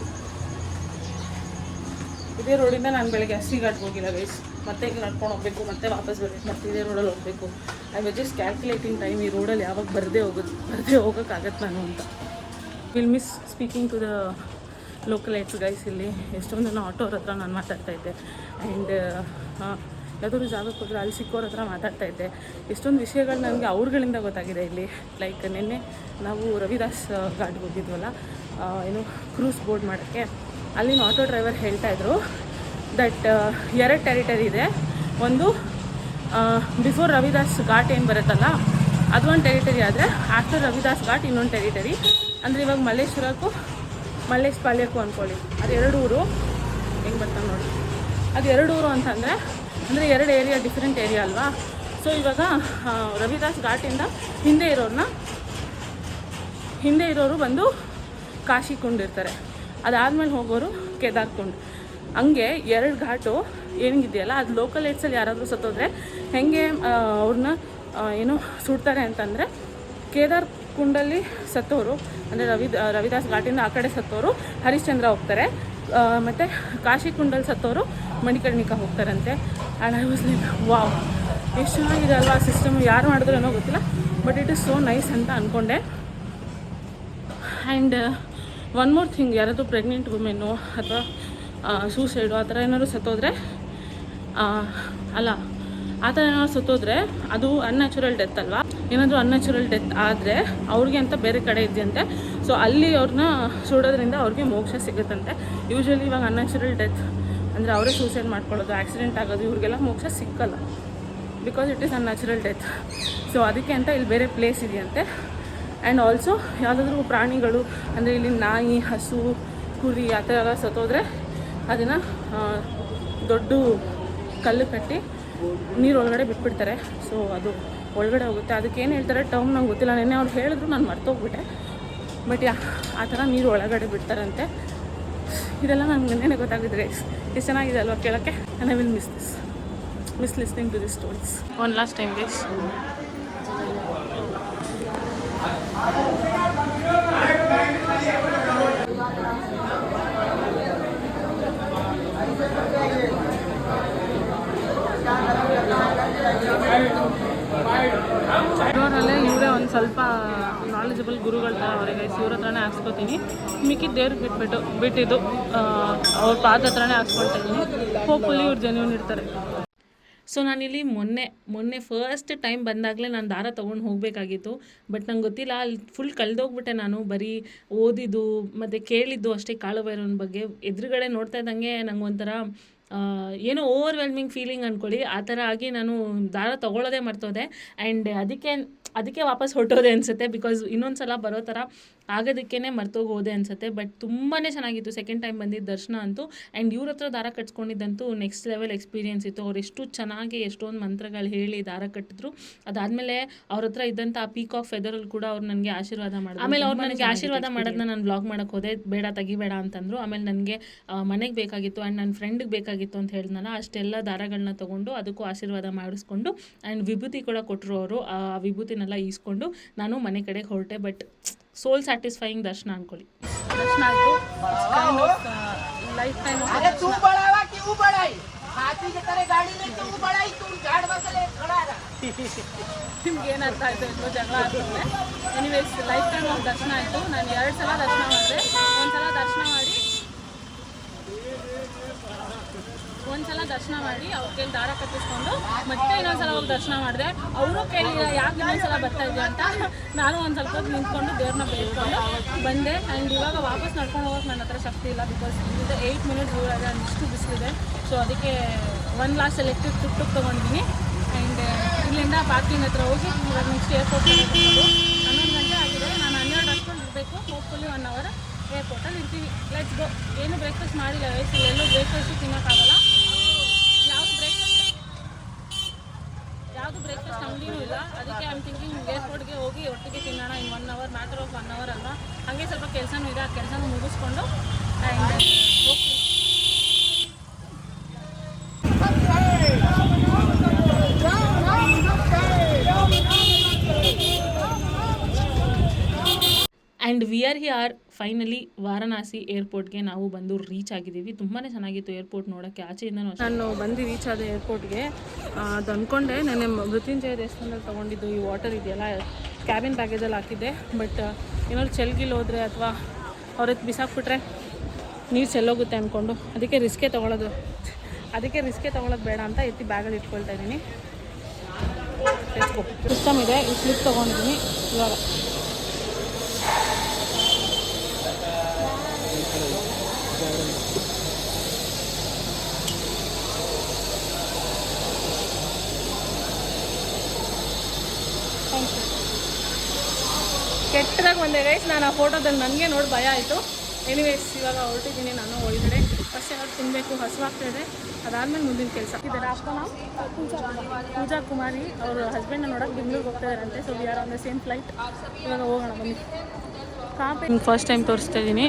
A: ಇದೇ ರೋಡಿಂದ ನಾನು ಬೆಳಗ್ಗೆ ಹಸಿ ಘಾಟ್ಗೆ ಹೋಗಿಲ್ಲ ಗೈಸ್ ಮತ್ತೆ ಈಗ ನಡ್ಕೊಂಡು ಹೋಗಬೇಕು, ಮತ್ತೆ ವಾಪಸ್ ಬರಬೇಕು, ಮತ್ತೆ ಇದೇ ರೋಡಲ್ಲಿ ಹೋಗಬೇಕು. I was just calculating time ಈ ರೋಡಲ್ಲಿ ಯಾವಾಗ ಬರದೇ ಹೋಗೋದು ಬರದೇ ಹೋಗೋಕ್ಕಾಗತ್ತೆ ನಾನು ಅಂತ. Will miss speaking to the local eights guys ಇಲ್ಲಿ. ಎಷ್ಟೊಂದು ಆಟೋರ ಹತ್ರ ನಾನು ಮಾತಾಡ್ತಾ ಇದ್ದೆ. ಆ್ಯಂಡ್ ಯಾವುದಾದ್ರು ಜಾಗಕ್ಕೆ ಹೋದ್ರೆ ಅಲ್ಲಿ ಸಿಕ್ಕೋರ ಹತ್ರ ಮಾತಾಡ್ತಾ ಇದ್ದೆ. ಎಷ್ಟೊಂದು ವಿಷಯಗಳು ನನಗೆ ಅವ್ರುಗಳಿಂದ ಗೊತ್ತಾಗಿದೆ ಇಲ್ಲಿ. ಲೈಕ್ ನಿನ್ನೆ ನಾವು ರವಿದಾಸ್ ಘಾಟ್ಗೆ ಹೋಗಿದ್ವಲ್ಲ ಏನು ಕ್ರೂಸ್ ಬೋರ್ಡ್ ಮಾಡೋಕ್ಕೆ. ಅಲ್ಲಿನ ಆಟೋ ಡ್ರೈವರ್ ಹೇಳ್ತಾ ಇದ್ರು ದಟ್ ಎರಡು ಟೆರಿಟರಿ ಇದೆ. ಒಂದು ಬಿಫೋರ್ ರವಿದಾಸ್ ಘಾಟ್ ಏನು ಬರುತ್ತಲ್ಲ, ಅದು ಒಂದು ಟೆರಿಟರಿ ಆದರೆ ಆಫ್ಟರ್ ರವಿದಾಸ್ ಘಾಟ್ ಇನ್ನೊಂದು ಟೆರಿಟರಿ ಅಂದರೆ ಇವಾಗ ಮಲ್ಲೇಶ್ವರಕ್ಕೂ ಮಲ್ಲೇಶ್ ಪಾಳ್ಯಕ್ಕೂ ಅಂದ್ಕೊಳ್ಳಿ ಅದು ಎರಡು ಊರು. ಹೆಂಗೆ ಬರ್ತಾವೆ ನೋಡಿ. ಅದು ಎರಡು ಊರು ಅಂತಂದರೆ ಅಂದರೆ ಎರಡು ಏರಿಯಾ ಡಿಫ್ರೆಂಟ್ ಏರಿಯಾ ಅಲ್ವಾ? ಸೊ ಇವಾಗ ರವಿದಾಸ್ ಘಾಟಿಂದ ಹಿಂದೆ ಇರೋರನ್ನ ಹಿಂದೆ ಇರೋರು ಬಂದು ಕಾಶಿ ಕೊಂಡಿರ್ತಾರೆ ಅದಾದಮೇಲೆ ಹೋಗೋರು ಕೇದಾರ್ ಕುಂಡ್ ಹಂಗೆ ಎರಡು ಘಾಟು ಏನಿದೆಯಲ್ಲ, ಅದು ಲೋಕಲ್ ಏಟ್ಸಲ್ಲಿ ಯಾರಾದರೂ ಸತ್ತೋದ್ರೆ ಹೆಂಗೆ ಅವ್ರನ್ನ ಏನು ಸುಡ್ತಾರೆ ಅಂತಂದರೆ ಕೇದಾರ್ ಕುಂಡಲ್ಲಿ ಸತ್ತೋರು, ಅಂದರೆ ರವಿ ರವಿದಾಸ್ ಘಾಟಿಂದ ಆ ಕಡೆ ಸತ್ತೋರು, ಹರಿಶ್ಚಂದ್ರ ಹೋಗ್ತಾರೆ. ಮತ್ತು ಕಾಶಿ ಕುಂಡಲ್ಲಿ ಸತ್ತೋರು Manikarnika ಹೋಗ್ತಾರಂತೆ. And I was like wow ಎಷ್ಟು ಚೆನ್ನಾಗಿದೆ ಅಲ್ವಾ ಸಿಸ್ಟಮ್ ಯಾರು ಮಾಡಿದ್ರು ಏನೋ ಗೊತ್ತಿಲ್ಲ but it is so nice ಅಂತ ಅಂದ್ಕೊಂಡೆ ಆ್ಯಂಡ್ ಒನ್ ಮೋರ್ ಥಿಂಗ್ ಯಾರಾದರೂ ಪ್ರೆಗ್ನೆಂಟ್ ವುಮೆನ್ನು ಅಥವಾ ಸೂಸೈಡು ಆ ಥರ ಏನಾದ್ರು ಸತ್ತೋದ್ರೆ ಅಲ್ಲ, ಆ ಥರ ಏನಾದ್ರು ಸತ್ತೋದ್ರೆ, ಅದು ಅನ್ಯಾಚುರಲ್ ಡೆತ್ ಅಲ್ವಾ? ಏನಾದರೂ ಅನ್ಯಾಚುರಲ್ ಡೆತ್ ಆದರೆ ಅವ್ರಿಗೆ ಅಂತ ಬೇರೆ ಕಡೆ ಇದೆಯಂತೆ. ಸೊ ಅಲ್ಲಿ ಅವ್ರನ್ನ ಸುಡೋದ್ರಿಂದ ಅವ್ರಿಗೆ ಮೋಕ್ಷ ಸಿಗುತ್ತಂತೆ. ಯೂಶ್ವಲಿ ಇವಾಗ ಅನ್ಯಾಚುರಲ್ ಡೆತ್ ಅಂದರೆ ಅವರೇ ಸೂಸೈಡ್ ಮಾಡ್ಕೊಳ್ಳೋದು ಆಕ್ಸಿಡೆಂಟ್ ಆಗೋದು, ಇವ್ರಿಗೆಲ್ಲ ಮೋಕ್ಷ ಸಿಕ್ಕಲ್ಲ. Because it is unnatural death so ಅದಕ್ಕೆ ಅಂತ ಇಲ್ಲಿ ಬೇರೆ ಪ್ಲೇಸ್ ಇದೆಯಂತೆ. ಆ್ಯಂಡ್ ಆಲ್ಸೋ ಯಾವುದಾದ್ರೂ ಪ್ರಾಣಿಗಳು, ಅಂದರೆ ಇಲ್ಲಿ ನಾಯಿ, ಹಸು, ಕುರಿ, ಆ ಥರ ಎಲ್ಲ ಸತ್ತೋದ್ರೆ ಅದನ್ನು ದೊಡ್ಡ ಕಲ್ಲು ಕಟ್ಟಿ ನೀರು ಒಳಗಡೆ ಬಿಟ್ಬಿಡ್ತಾರೆ. ಸೊ ಅದು ಒಳಗಡೆ ಹೋಗುತ್ತೆ. ಅದಕ್ಕೆ ಏನು ಹೇಳ್ತಾರೆ ಟರ್ಮ್ ನಂಗೆ ಗೊತ್ತಿಲ್ಲ. ನೆನ್ನೆ ಅವ್ರು ಹೇಳಿದ್ರು, ನಾನು ಮರ್ತೋಗ್ಬಿಟ್ಟೆ. ಬಟ್ ಯಾ, ಆ ಥರ ನೀರು ಒಳಗಡೆ ಬಿಡ್ತಾರಂತೆ. ಇದೆಲ್ಲ ನೆನ್ನೆ ಗೊತ್ತಾಗಿದ್ರೆ ಎಷ್ಟು ಚೆನ್ನಾಗಿದೆ ಅಲ್ವಾ ಕೇಳೋಕ್ಕೆ? I will miss this miss listening to this stories one last time guys ಇರೋರಲ್ಲೇ ಇವರೇ ಒಂದು ಸ್ವಲ್ಪ ಗುರುಗಳ ಥರ ಅವರಿಗೆ ಇವ್ರ ಹತ್ರನೇ ಹಾಕ್ಸ್ಕೊತೀನಿ. ಮಿಕ್ಕಿದ ದೇವ್ರಿಗೆ ಬಿಟ್ಬಿಟ್ಟು, ಬಿಟ್ಟಿದ್ದು ಅವ್ರ ಪಾದ ಹತ್ರನೇ ಹಾಕ್ಸ್ಕೊಳ್ತೀನಿ ಹೋಪ್ಫುಲ್ಲಿ ಹೋಪ್ಫುಲಿ ಇವ್ರು ಜನ್ಯೂನ್ ಇರ್ತಾರೆ. ಸೊ ನಾನಿಲ್ಲಿ ಮೊನ್ನೆ ಮೊನ್ನೆ ಫಸ್ಟ್ ಟೈಮ್ ಬಂದಾಗಲೇ ನಾನು ದಾರ ತೊಗೊಂಡು ಹೋಗಬೇಕಾಗಿತ್ತು. ಬಟ್ ನಂಗೆ ಗೊತ್ತಿಲ್ಲ, ಅಲ್ಲಿ ಫುಲ್ ಕಳೆದೋಗ್ಬಿಟ್ಟೆ ನಾನು. ಬರೀ ಓದಿದ್ದು, ಮತ್ತು ಕೇಳಿದ್ದು ಅಷ್ಟೇ ಕಾಳುಭೈರವನ ಬಗ್ಗೆ. ಎದುರುಗಡೆ ನೋಡ್ತಾ ಇದ್ದಂಗೆ ನಂಗೆ ಒಂಥರ ಏನೋ ಓವರ್ವೆಲ್ಮಿಂಗ್ ಫೀಲಿಂಗ್ ಅಂದ್ಕೊಳ್ಳಿ ಆ ಥರ ಆಗಿ ನಾನು ದಾರ ತೊಗೊಳ್ಳೋದೇ ಮರ್ತೋದೆ. ಆ್ಯಂಡ್ ಅದಕ್ಕೆ ಅದಕ್ಕೆ ವಾಪಸ್ ಹೊರಟೋದೆ ಅನಿಸುತ್ತೆ. ಬಿಕಾಸ್ ಇನ್ನೊಂದು ಸಲ ಬರೋ ಥರ ಆಗೋದಕ್ಕೇ ಮರ್ತೋಗಿ ಹೋದೆ ಅನ್ಸುತ್ತೆ ಬಟ್ ತುಂಬಾ ಚೆನ್ನಾಗಿತ್ತು. ಸೆಕೆಂಡ್ ಟೈಮ್ ಬಂದಿದ್ದ ದರ್ಶನ ಅಂತೂ ಆ್ಯಂಡ್ ಇವ್ರ ಹತ್ರ ದಾರ ಕಟ್ಸ್ಕೊಂಡಿದ್ದಂತೂ ನೆಕ್ಸ್ಟ್ ಲೆವೆಲ್ ಎಕ್ಸ್ಪೀರಿಯೆನ್ಸ್ ಇತ್ತು. ಅವ್ರು ಎಷ್ಟು ಚೆನ್ನಾಗಿ ಎಷ್ಟೊಂದು ಮಂತ್ರಗಳು ಹೇಳಿ ದಾರ ಕಟ್ಟಿದ್ರು. ಅದಾದಮೇಲೆ ಅವ್ರ ಹತ್ರ ಇದ್ದಂಥ ಆ ಆಫ್ ಫೆದರಲ್ಲಿ ಕೂಡ ಅವ್ರು ನನಗೆ ಆಶೀರ್ವಾದ ಮಾಡಿದ್ರು. ಆಮೇಲೆ ಅವ್ರು ನನಗೆ ಆಶೀರ್ವಾದ ಮಾಡೋದನ್ನ ನಾನು ಬ್ಲಾಗ್ ಮಾಡೋಕ್ಕೆ ಹೋದೆ. ಬೇಡ ತೆಗಿಬೇಡ ಅಂತಂದ್ರು. ಆಮೇಲೆ ನನಗೆ ಮನೆಗೆ ಬೇಕಾಗಿತ್ತು ಆ್ಯಂಡ್ ನನ್ನ ಫ್ರೆಂಡ್ಗೆ ಬೇಕಾಗಿತ್ತು ಅಂತ ಹೇಳಿದ್ನಲ್ಲ ಅಷ್ಟೆಲ್ಲ ದಾರಗಳನ್ನ ತೊಗೊಂಡು ಅದಕ್ಕೂ ಆಶೀರ್ವಾದ ಮಾಡಿಸ್ಕೊಂಡು ಆ್ಯಂಡ್ ವಿಭೂತಿ ಕೂಡ ಕೊಟ್ಟರು ಅವರು. ಆ ವಿಭೂತಿನೆಲ್ಲ ಈಸ್ಕೊಂಡು ನಾನು ಮನೆ ಕಡೆಗೆ ಹೊರಟೆ ಬಟ್ ಸೋಲ್ ಸ್ಯಾಟಿಸ್ಫೈಯಿಂಗ್ ದರ್ಶನ ಅಂದ್ಕೊಳ್ಳಿ ದರ್ಶನ ಆಯಿತು. ಲೈಫ್ ಟೈಮ್ ನಿಮ್ಗೆ ಏನರ್ಥ ಆಯಿತು? ಎಲ್ಲೋ ಜಗಳ ಆಗ್ತದೆ ಎನಿವೇಸ್ ಲೈಫ್ ಟೈಮ್ ಒಂದು ದರ್ಶನ ಆಯಿತು. ನಾನು ಎರಡು ಸಲ ದರ್ಶನ ಮಾಡಿದೆ. ಒಂದು ಸಲ ದರ್ಶನ ಮಾಡಿ ಒಂದ್ಸಲ ದರ್ಶನ ಮಾಡಿ, ಅವ್ರ ಕೈಲಿ ದಾರ ಕಟ್ಟಿಸ್ಕೊಂಡು ಮತ್ತೆ ಇನ್ನೊಂದ್ಸಲ ಹೋಗಿ ದರ್ಶನ ಮಾಡಿದೆ. ಅವರು ಕೇಳಿಲ್ಲ ಯಾಕೆ ಇನ್ನೊಂದ್ಸಲ ಬರ್ತಾ ಇದೆಯಾ ಅಂತ ನಾನು ಒಂದು ಸ್ವಲ್ಪ ಹೊತ್ತು ನಿಂತ್ಕೊಂಡು ದೇವ್ರನ್ನ ಬೇಡ್ಕೊಂಡು ಬಂದೆ. ಆ್ಯಂಡ್ ಇವಾಗ ವಾಪಸ್ ನಡ್ಕೊಂಡು ಹೋಗೋಕೆ ನನ್ನ ಹತ್ರ ಶಕ್ತಿ ಇಲ್ಲ ಬಿಕಾಸ್ ಇದು ಏಯ್ಟ್ ಮಿನಿಟ್ ದೂರ ಇದೆ ಅಷ್ಟು ಬಿಸಿಲಿದೆ ಸೊ ಅದಕ್ಕೆ one last electric tuk tuk ತೊಗೊಂಡಿದ್ದೀನಿ ಆ್ಯಂಡ್ ಇಲ್ಲಿಂದ ಪಾರ್ಕಿಂಗ್ ಹತ್ರ ಹೋಗಿ ಇವಾಗ ನೆಕ್ಸ್ಟ್ ಏರ್ಪೋರ್ಟ್ ಹನ್ನೊಂದು ಗಂಟೆ ಆಗಿದೆ. ನಾನು ಹನ್ನೆರಡು ಅಷ್ಟೊಂದು ಇರಬೇಕು ಹೋಪ್ಫುಲಿ ಒನ್ ಅವರ್ ಏರ್ಪೋರ್ಟಲ್ಲಿ ಇರ್ತೀವಿ ಲೆಟ್ಸ್ ಗೋ ಏನು ಬ್ರೇಕ್ಫಾಸ್ಟ್ ಮಾಡಿಲ್ಲ ವಯಸ್ಸಲ್ಲಿ ಎಲ್ಲೂ ಬ್ರೇಕ್ಫಾಸ್ಟು ತಿನ್ನೋಕ್ಕಾಗಲ್ಲ ಯಾವುದು ಬ್ರೇಕ್ಫಾಸ್ಟ್ ಅಂಗಡಿನೂ ಇಲ್ಲ. ಅದಕ್ಕೆ ಐಮ್ ಥಿಂಕಿಂಗ್ ಏರ್ಪೋರ್ಟ್ಗೆ ಹೋಗಿ ಒಟ್ಟಿಗೆ ತಿನ್ನೋಣ. In one hour matter of one hour ಅಲ್ವಾ? ಹಾಗೆ ಸ್ವಲ್ಪ ಕೆಲಸನೂ ಇದೆ. ಆ ಕೆಲಸನೂ ಮುಗಿಸ್ಕೊಂಡು ಹೋಗ್ತೀನಿ. We are here finally Varanasi ಏರ್ಪೋರ್ಟ್ಗೆ ನಾವು ಬಂದು ರೀಚ್ ಆಗಿದ್ದೀವಿ. ತುಂಬಾ ಚೆನ್ನಾಗಿತ್ತು ಏರ್ಪೋರ್ಟ್ ನೋಡೋಕ್ಕೆ. ಆಚೆಯಿಂದನೂ ನಾನು ಬಂದು ರೀಚ್ ಆದ ಏರ್ಪೋರ್ಟ್ಗೆ ಅದು ಅಂದ್ಕೊಂಡೆ ನೆನ್ನೆ ಮೃತ್ಯುಂಜಯ ದೇವಸ್ಥಾನದಲ್ಲಿ ತೊಗೊಂಡಿದ್ದು ಈ ವಾಟರ್ ಇದೆಯಲ್ಲ ಕ್ಯಾಬಿನ್ ಪ್ಯಾಕೇಜಲ್ಲಿ ಹಾಕಿದ್ದೆ. ಬಟ್ ಏನಾದ್ರು ಚೆಲ್ಗಿಲ್ಲ ಹೋದರೆ ಅಥವಾ ಅವ್ರ ಹತ್ತು ಬಿಸಾಕ್ಬಿಟ್ರೆ ನೀರು ಚೆಲ್ಲೋಗುತ್ತೆ ಅಂದ್ಕೊಂಡು ಅದಕ್ಕೆ ರಿಸ್ಕೇ ತೊಗೊಳೋದು. ಅದಕ್ಕೆ ರಿಸ್ಕೇ ತೊಗೊಳೋದು ಬೇಡ ಅಂತ ಎತ್ತಿ ಬ್ಯಾಗಲ್ಲಿ ಇಟ್ಕೊಳ್ತಾ ಇದ್ದೀನಿ. ಸಿಸ್ಟಮ್ ಇದೆ. ಈ ಸ್ಲಿಪ್ ತೊಗೊಂಡಿದ್ದೀನಿ. ಇವಾಗ. ಕೆಟ್ಟದಾಗ ಬಂದೆ ಗೈಸ್ ನಾನು ಆ ಫೋಟೋದಲ್ಲಿ ನನಗೆ ನೋಡಿ ಭಯ ಆಯಿತು. ಎನಿವೇಸ್ ಇವಾಗ ಹೊರಟಿದ್ದೀನಿ ನಾನು ಒಳಗಡೆ. ಫಸ್ಟ್ ಏನಾದ್ರು ತಿನ್ನಬೇಕು ಹಸುವಾಗ್ತಾ ಇದೆ. ಅದಾದ್ಮೇಲೆ ಮುಂದಿನ ಕೆಲಸ. ಇದ್ದಾರೆ ಅಷ್ಟು ಪೂಜಾ ಪೂಜಾ ಕುಮಾರಿ ಅವ್ರ ಹಸ್ಬೆಂಡ್ನ ನೋಡೋಕೆ ಬೆಂಗಳೂರಿಗೆ ಹೋಗ್ತಾ ಇದ್ದಾರಂತೆ. So we are on the same flight ಇವಾಗ ಹೋಗೋಣ, ಬನ್ನಿ. ಕಾಪೆ ಫಸ್ಟ್ ಟೈಮ್ ತೋರಿಸ್ತಾ ಇದ್ದೀನಿ